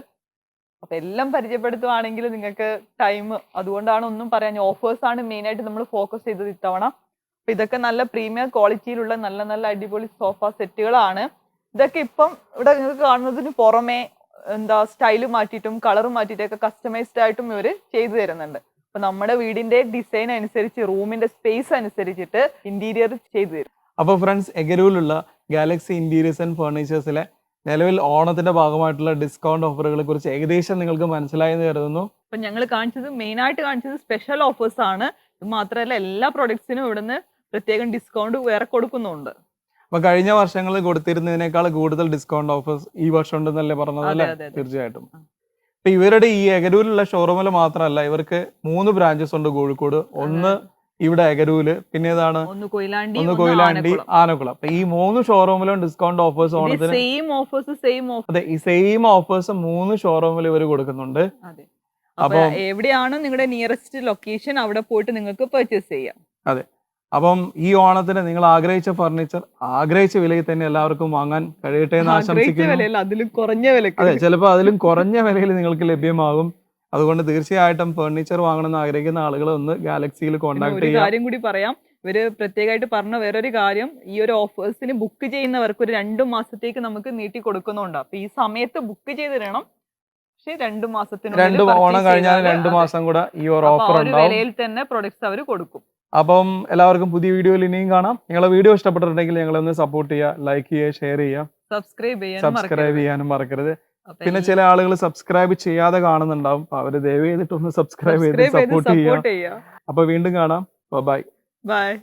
അപ്പൊ എല്ലാം പരിചയപ്പെടുത്തുവാണെങ്കിൽ നിങ്ങൾക്ക് ടൈം അതുകൊണ്ടാണ് ഒന്നും പറയാൻ ഓഫേഴ്സ് ആണ് മെയിൻ ആയിട്ട് നമ്മൾ ഫോക്കസ് ചെയ്തത് ഇത്തവണ. അപ്പൊ ഇതൊക്കെ നല്ല പ്രീമിയം ക്വാളിറ്റിയിലുള്ള നല്ല നല്ല അടിപൊളി സോഫ സെറ്റുകളാണ് ഇതൊക്കെ ഇപ്പം ഇവിടെ നിങ്ങൾക്ക് കാണുന്നതിന് പുറമെ എന്താ സ്റ്റൈൽ മാറ്റിയിട്ടും കളർ മാറ്റിയിട്ടൊക്കെ കസ്റ്റമൈസ്ഡ് ആയിട്ടും ഇവർ ചെയ്തു തരുന്നുണ്ട്. അപ്പൊ നമ്മുടെ വീടിന്റെ ഡിസൈൻ അനുസരിച്ച് റൂമിന്റെ സ്പേസ് അനുസരിച്ചിട്ട് ഇന്റീരിയർ ചെയ്തു തരും. അപ്പോൾ ഫ്രണ്ട്സ് എഗരൂലുള്ള ഗാലക്സി ഇന്റീരിയേഴ്സ് ആൻഡ് ഫർണിച്ചേഴ്സിലെ നിലവിൽ ഓണത്തിന്റെ ഭാഗമായിട്ടുള്ള ഡിസ്കൗണ്ട് ഓഫറുകളെ കുറിച്ച് ഏകദേശം നിങ്ങൾക്ക് മനസ്സിലായെന്ന് കരുതുന്നു. അപ്പൊ ഞങ്ങൾ കാണിച്ചത് മെയിൻ ആയിട്ട് കാണിച്ചത് സ്പെഷ്യൽ ഓഫേഴ്സ് ആണ്. ഇത് മാത്രമല്ല എല്ലാ പ്രൊഡക്ട്സിനും ഇവിടുന്ന് പ്രത്യേകം ഡിസ്കൗണ്ട് വേറെ കൊടുക്കുന്നുണ്ട്. അപ്പൊ കഴിഞ്ഞ വർഷങ്ങളിൽ കൊടുത്തിരുന്നതിനേക്കാൾ കൂടുതൽ ഡിസ്കൗണ്ട് ഓഫേഴ്സ് ഈ വർഷം ഉണ്ടെന്നല്ലേ പറഞ്ഞത് അല്ലേ? അതെ, അതെ. തീർച്ചയായിട്ടും. ഇപ്പൊ ഇവരുടെ ഈ എഗരൂരിലുള്ള ഷോറൂമിൽ മാത്രമല്ല ഇവർക്ക് മൂന്ന് ബ്രാഞ്ചസ് ഉണ്ട് കോഴിക്കോട്. ഒന്ന് ഇവിടെ എഗരൂര് പിന്നെ ഏതാണ്? ഒന്ന് കൊയിലാണ്ടി ഒന്ന് കൊയിലാണ്ടി ആനക്കുളം. അപ്പൊ ഈ മൂന്ന് ഷോറൂമിലും ഡിസ്കൗണ്ട് ഓഫേഴ്സ് ഓണത്തിന് സെയിം ഓഫേഴ്സ് സെയിം ഓഫർ അതെ ഈ സെയിം ഓഫേഴ്സ് മൂന്ന് ഷോറൂമിൽ ഇവർ കൊടുക്കുന്നുണ്ട്. അപ്പൊ എവിടെയാണ് നിങ്ങളുടെ നിയറസ്റ്റ് ലൊക്കേഷൻ അവിടെ പോയിട്ട് നിങ്ങൾക്ക് പർച്ചേസ് ചെയ്യാം. അതെ. അപ്പം ഈ ഓണത്തിന് നിങ്ങൾ ആഗ്രഹിച്ച ഫർണിച്ചർ ആഗ്രഹിച്ച വിലയിൽ തന്നെ എല്ലാവർക്കും വാങ്ങാൻ കഴിയട്ടെ എന്ന് ആശംസിക്കുന്നു. അതെ ചിലപ്പോൾ അതിലും കുറഞ്ഞ വിലയിൽ നിങ്ങൾക്ക് ലഭ്യമാകും. അതുകൊണ്ട് തീർച്ചയായിട്ടും ഫർണിച്ചർ വാങ്ങണമെന്ന് ആഗ്രഹിക്കുന്ന ആളുകൾ ഒന്ന് ഗാലക്സിയിൽ കോൺടാക്ട് ചെയ്യാം കാര്യം കൂടി പറയാം. ഇവർ പ്രത്യേകമായിട്ട് പറഞ്ഞ വേറൊരു കാര്യം ഈ ഒരു ഓഫേഴ്സിന് ബുക്ക് ചെയ്യുന്നവർക്ക് ഒരു രണ്ടു മാസത്തേക്ക് നമുക്ക് നീട്ടി കൊടുക്കുന്നുണ്ട്. അപ്പൊ ഈ സമയത്ത് ബുക്ക് ചെയ്ത് തരണം. പക്ഷേ രണ്ടു മാസത്തിന് രണ്ട് ഓണം കഴിഞ്ഞാൽ രണ്ടു മാസം കൂടെ ഈ ഒരു ഓഫർ വിലയിൽ തന്നെ പ്രൊഡക്ട്സ് അവർ കൊടുക്കും. അപ്പം എല്ലാവർക്കും പുതിയ വീഡിയോയിൽ ഇനിയും കാണാം. നിങ്ങളെ വീഡിയോ ഇഷ്ടപ്പെട്ടിട്ടുണ്ടെങ്കിൽ ഞങ്ങളൊന്ന് സപ്പോർട്ട് ചെയ്യുക ലൈക്ക് ചെയ്യുക ഷെയർ ചെയ്യുക. സബ്സ്ക്രൈബ് ചെയ്യാൻ സബ്സ്ക്രൈബ് ചെയ്യാനും മറക്കരുത്. പിന്നെ ചില ആളുകൾ സബ്സ്ക്രൈബ് ചെയ്യാതെ കാണുന്നുണ്ടാവും. അപ്പൊ അവർ ദയവ് ചെയ്തിട്ടൊന്ന് സബ്സ്ക്രൈബ് ചെയ്ത് സപ്പോർട്ട് ചെയ്യാം ചെയ്യുക. അപ്പൊ വീണ്ടും കാണാം. Bye bye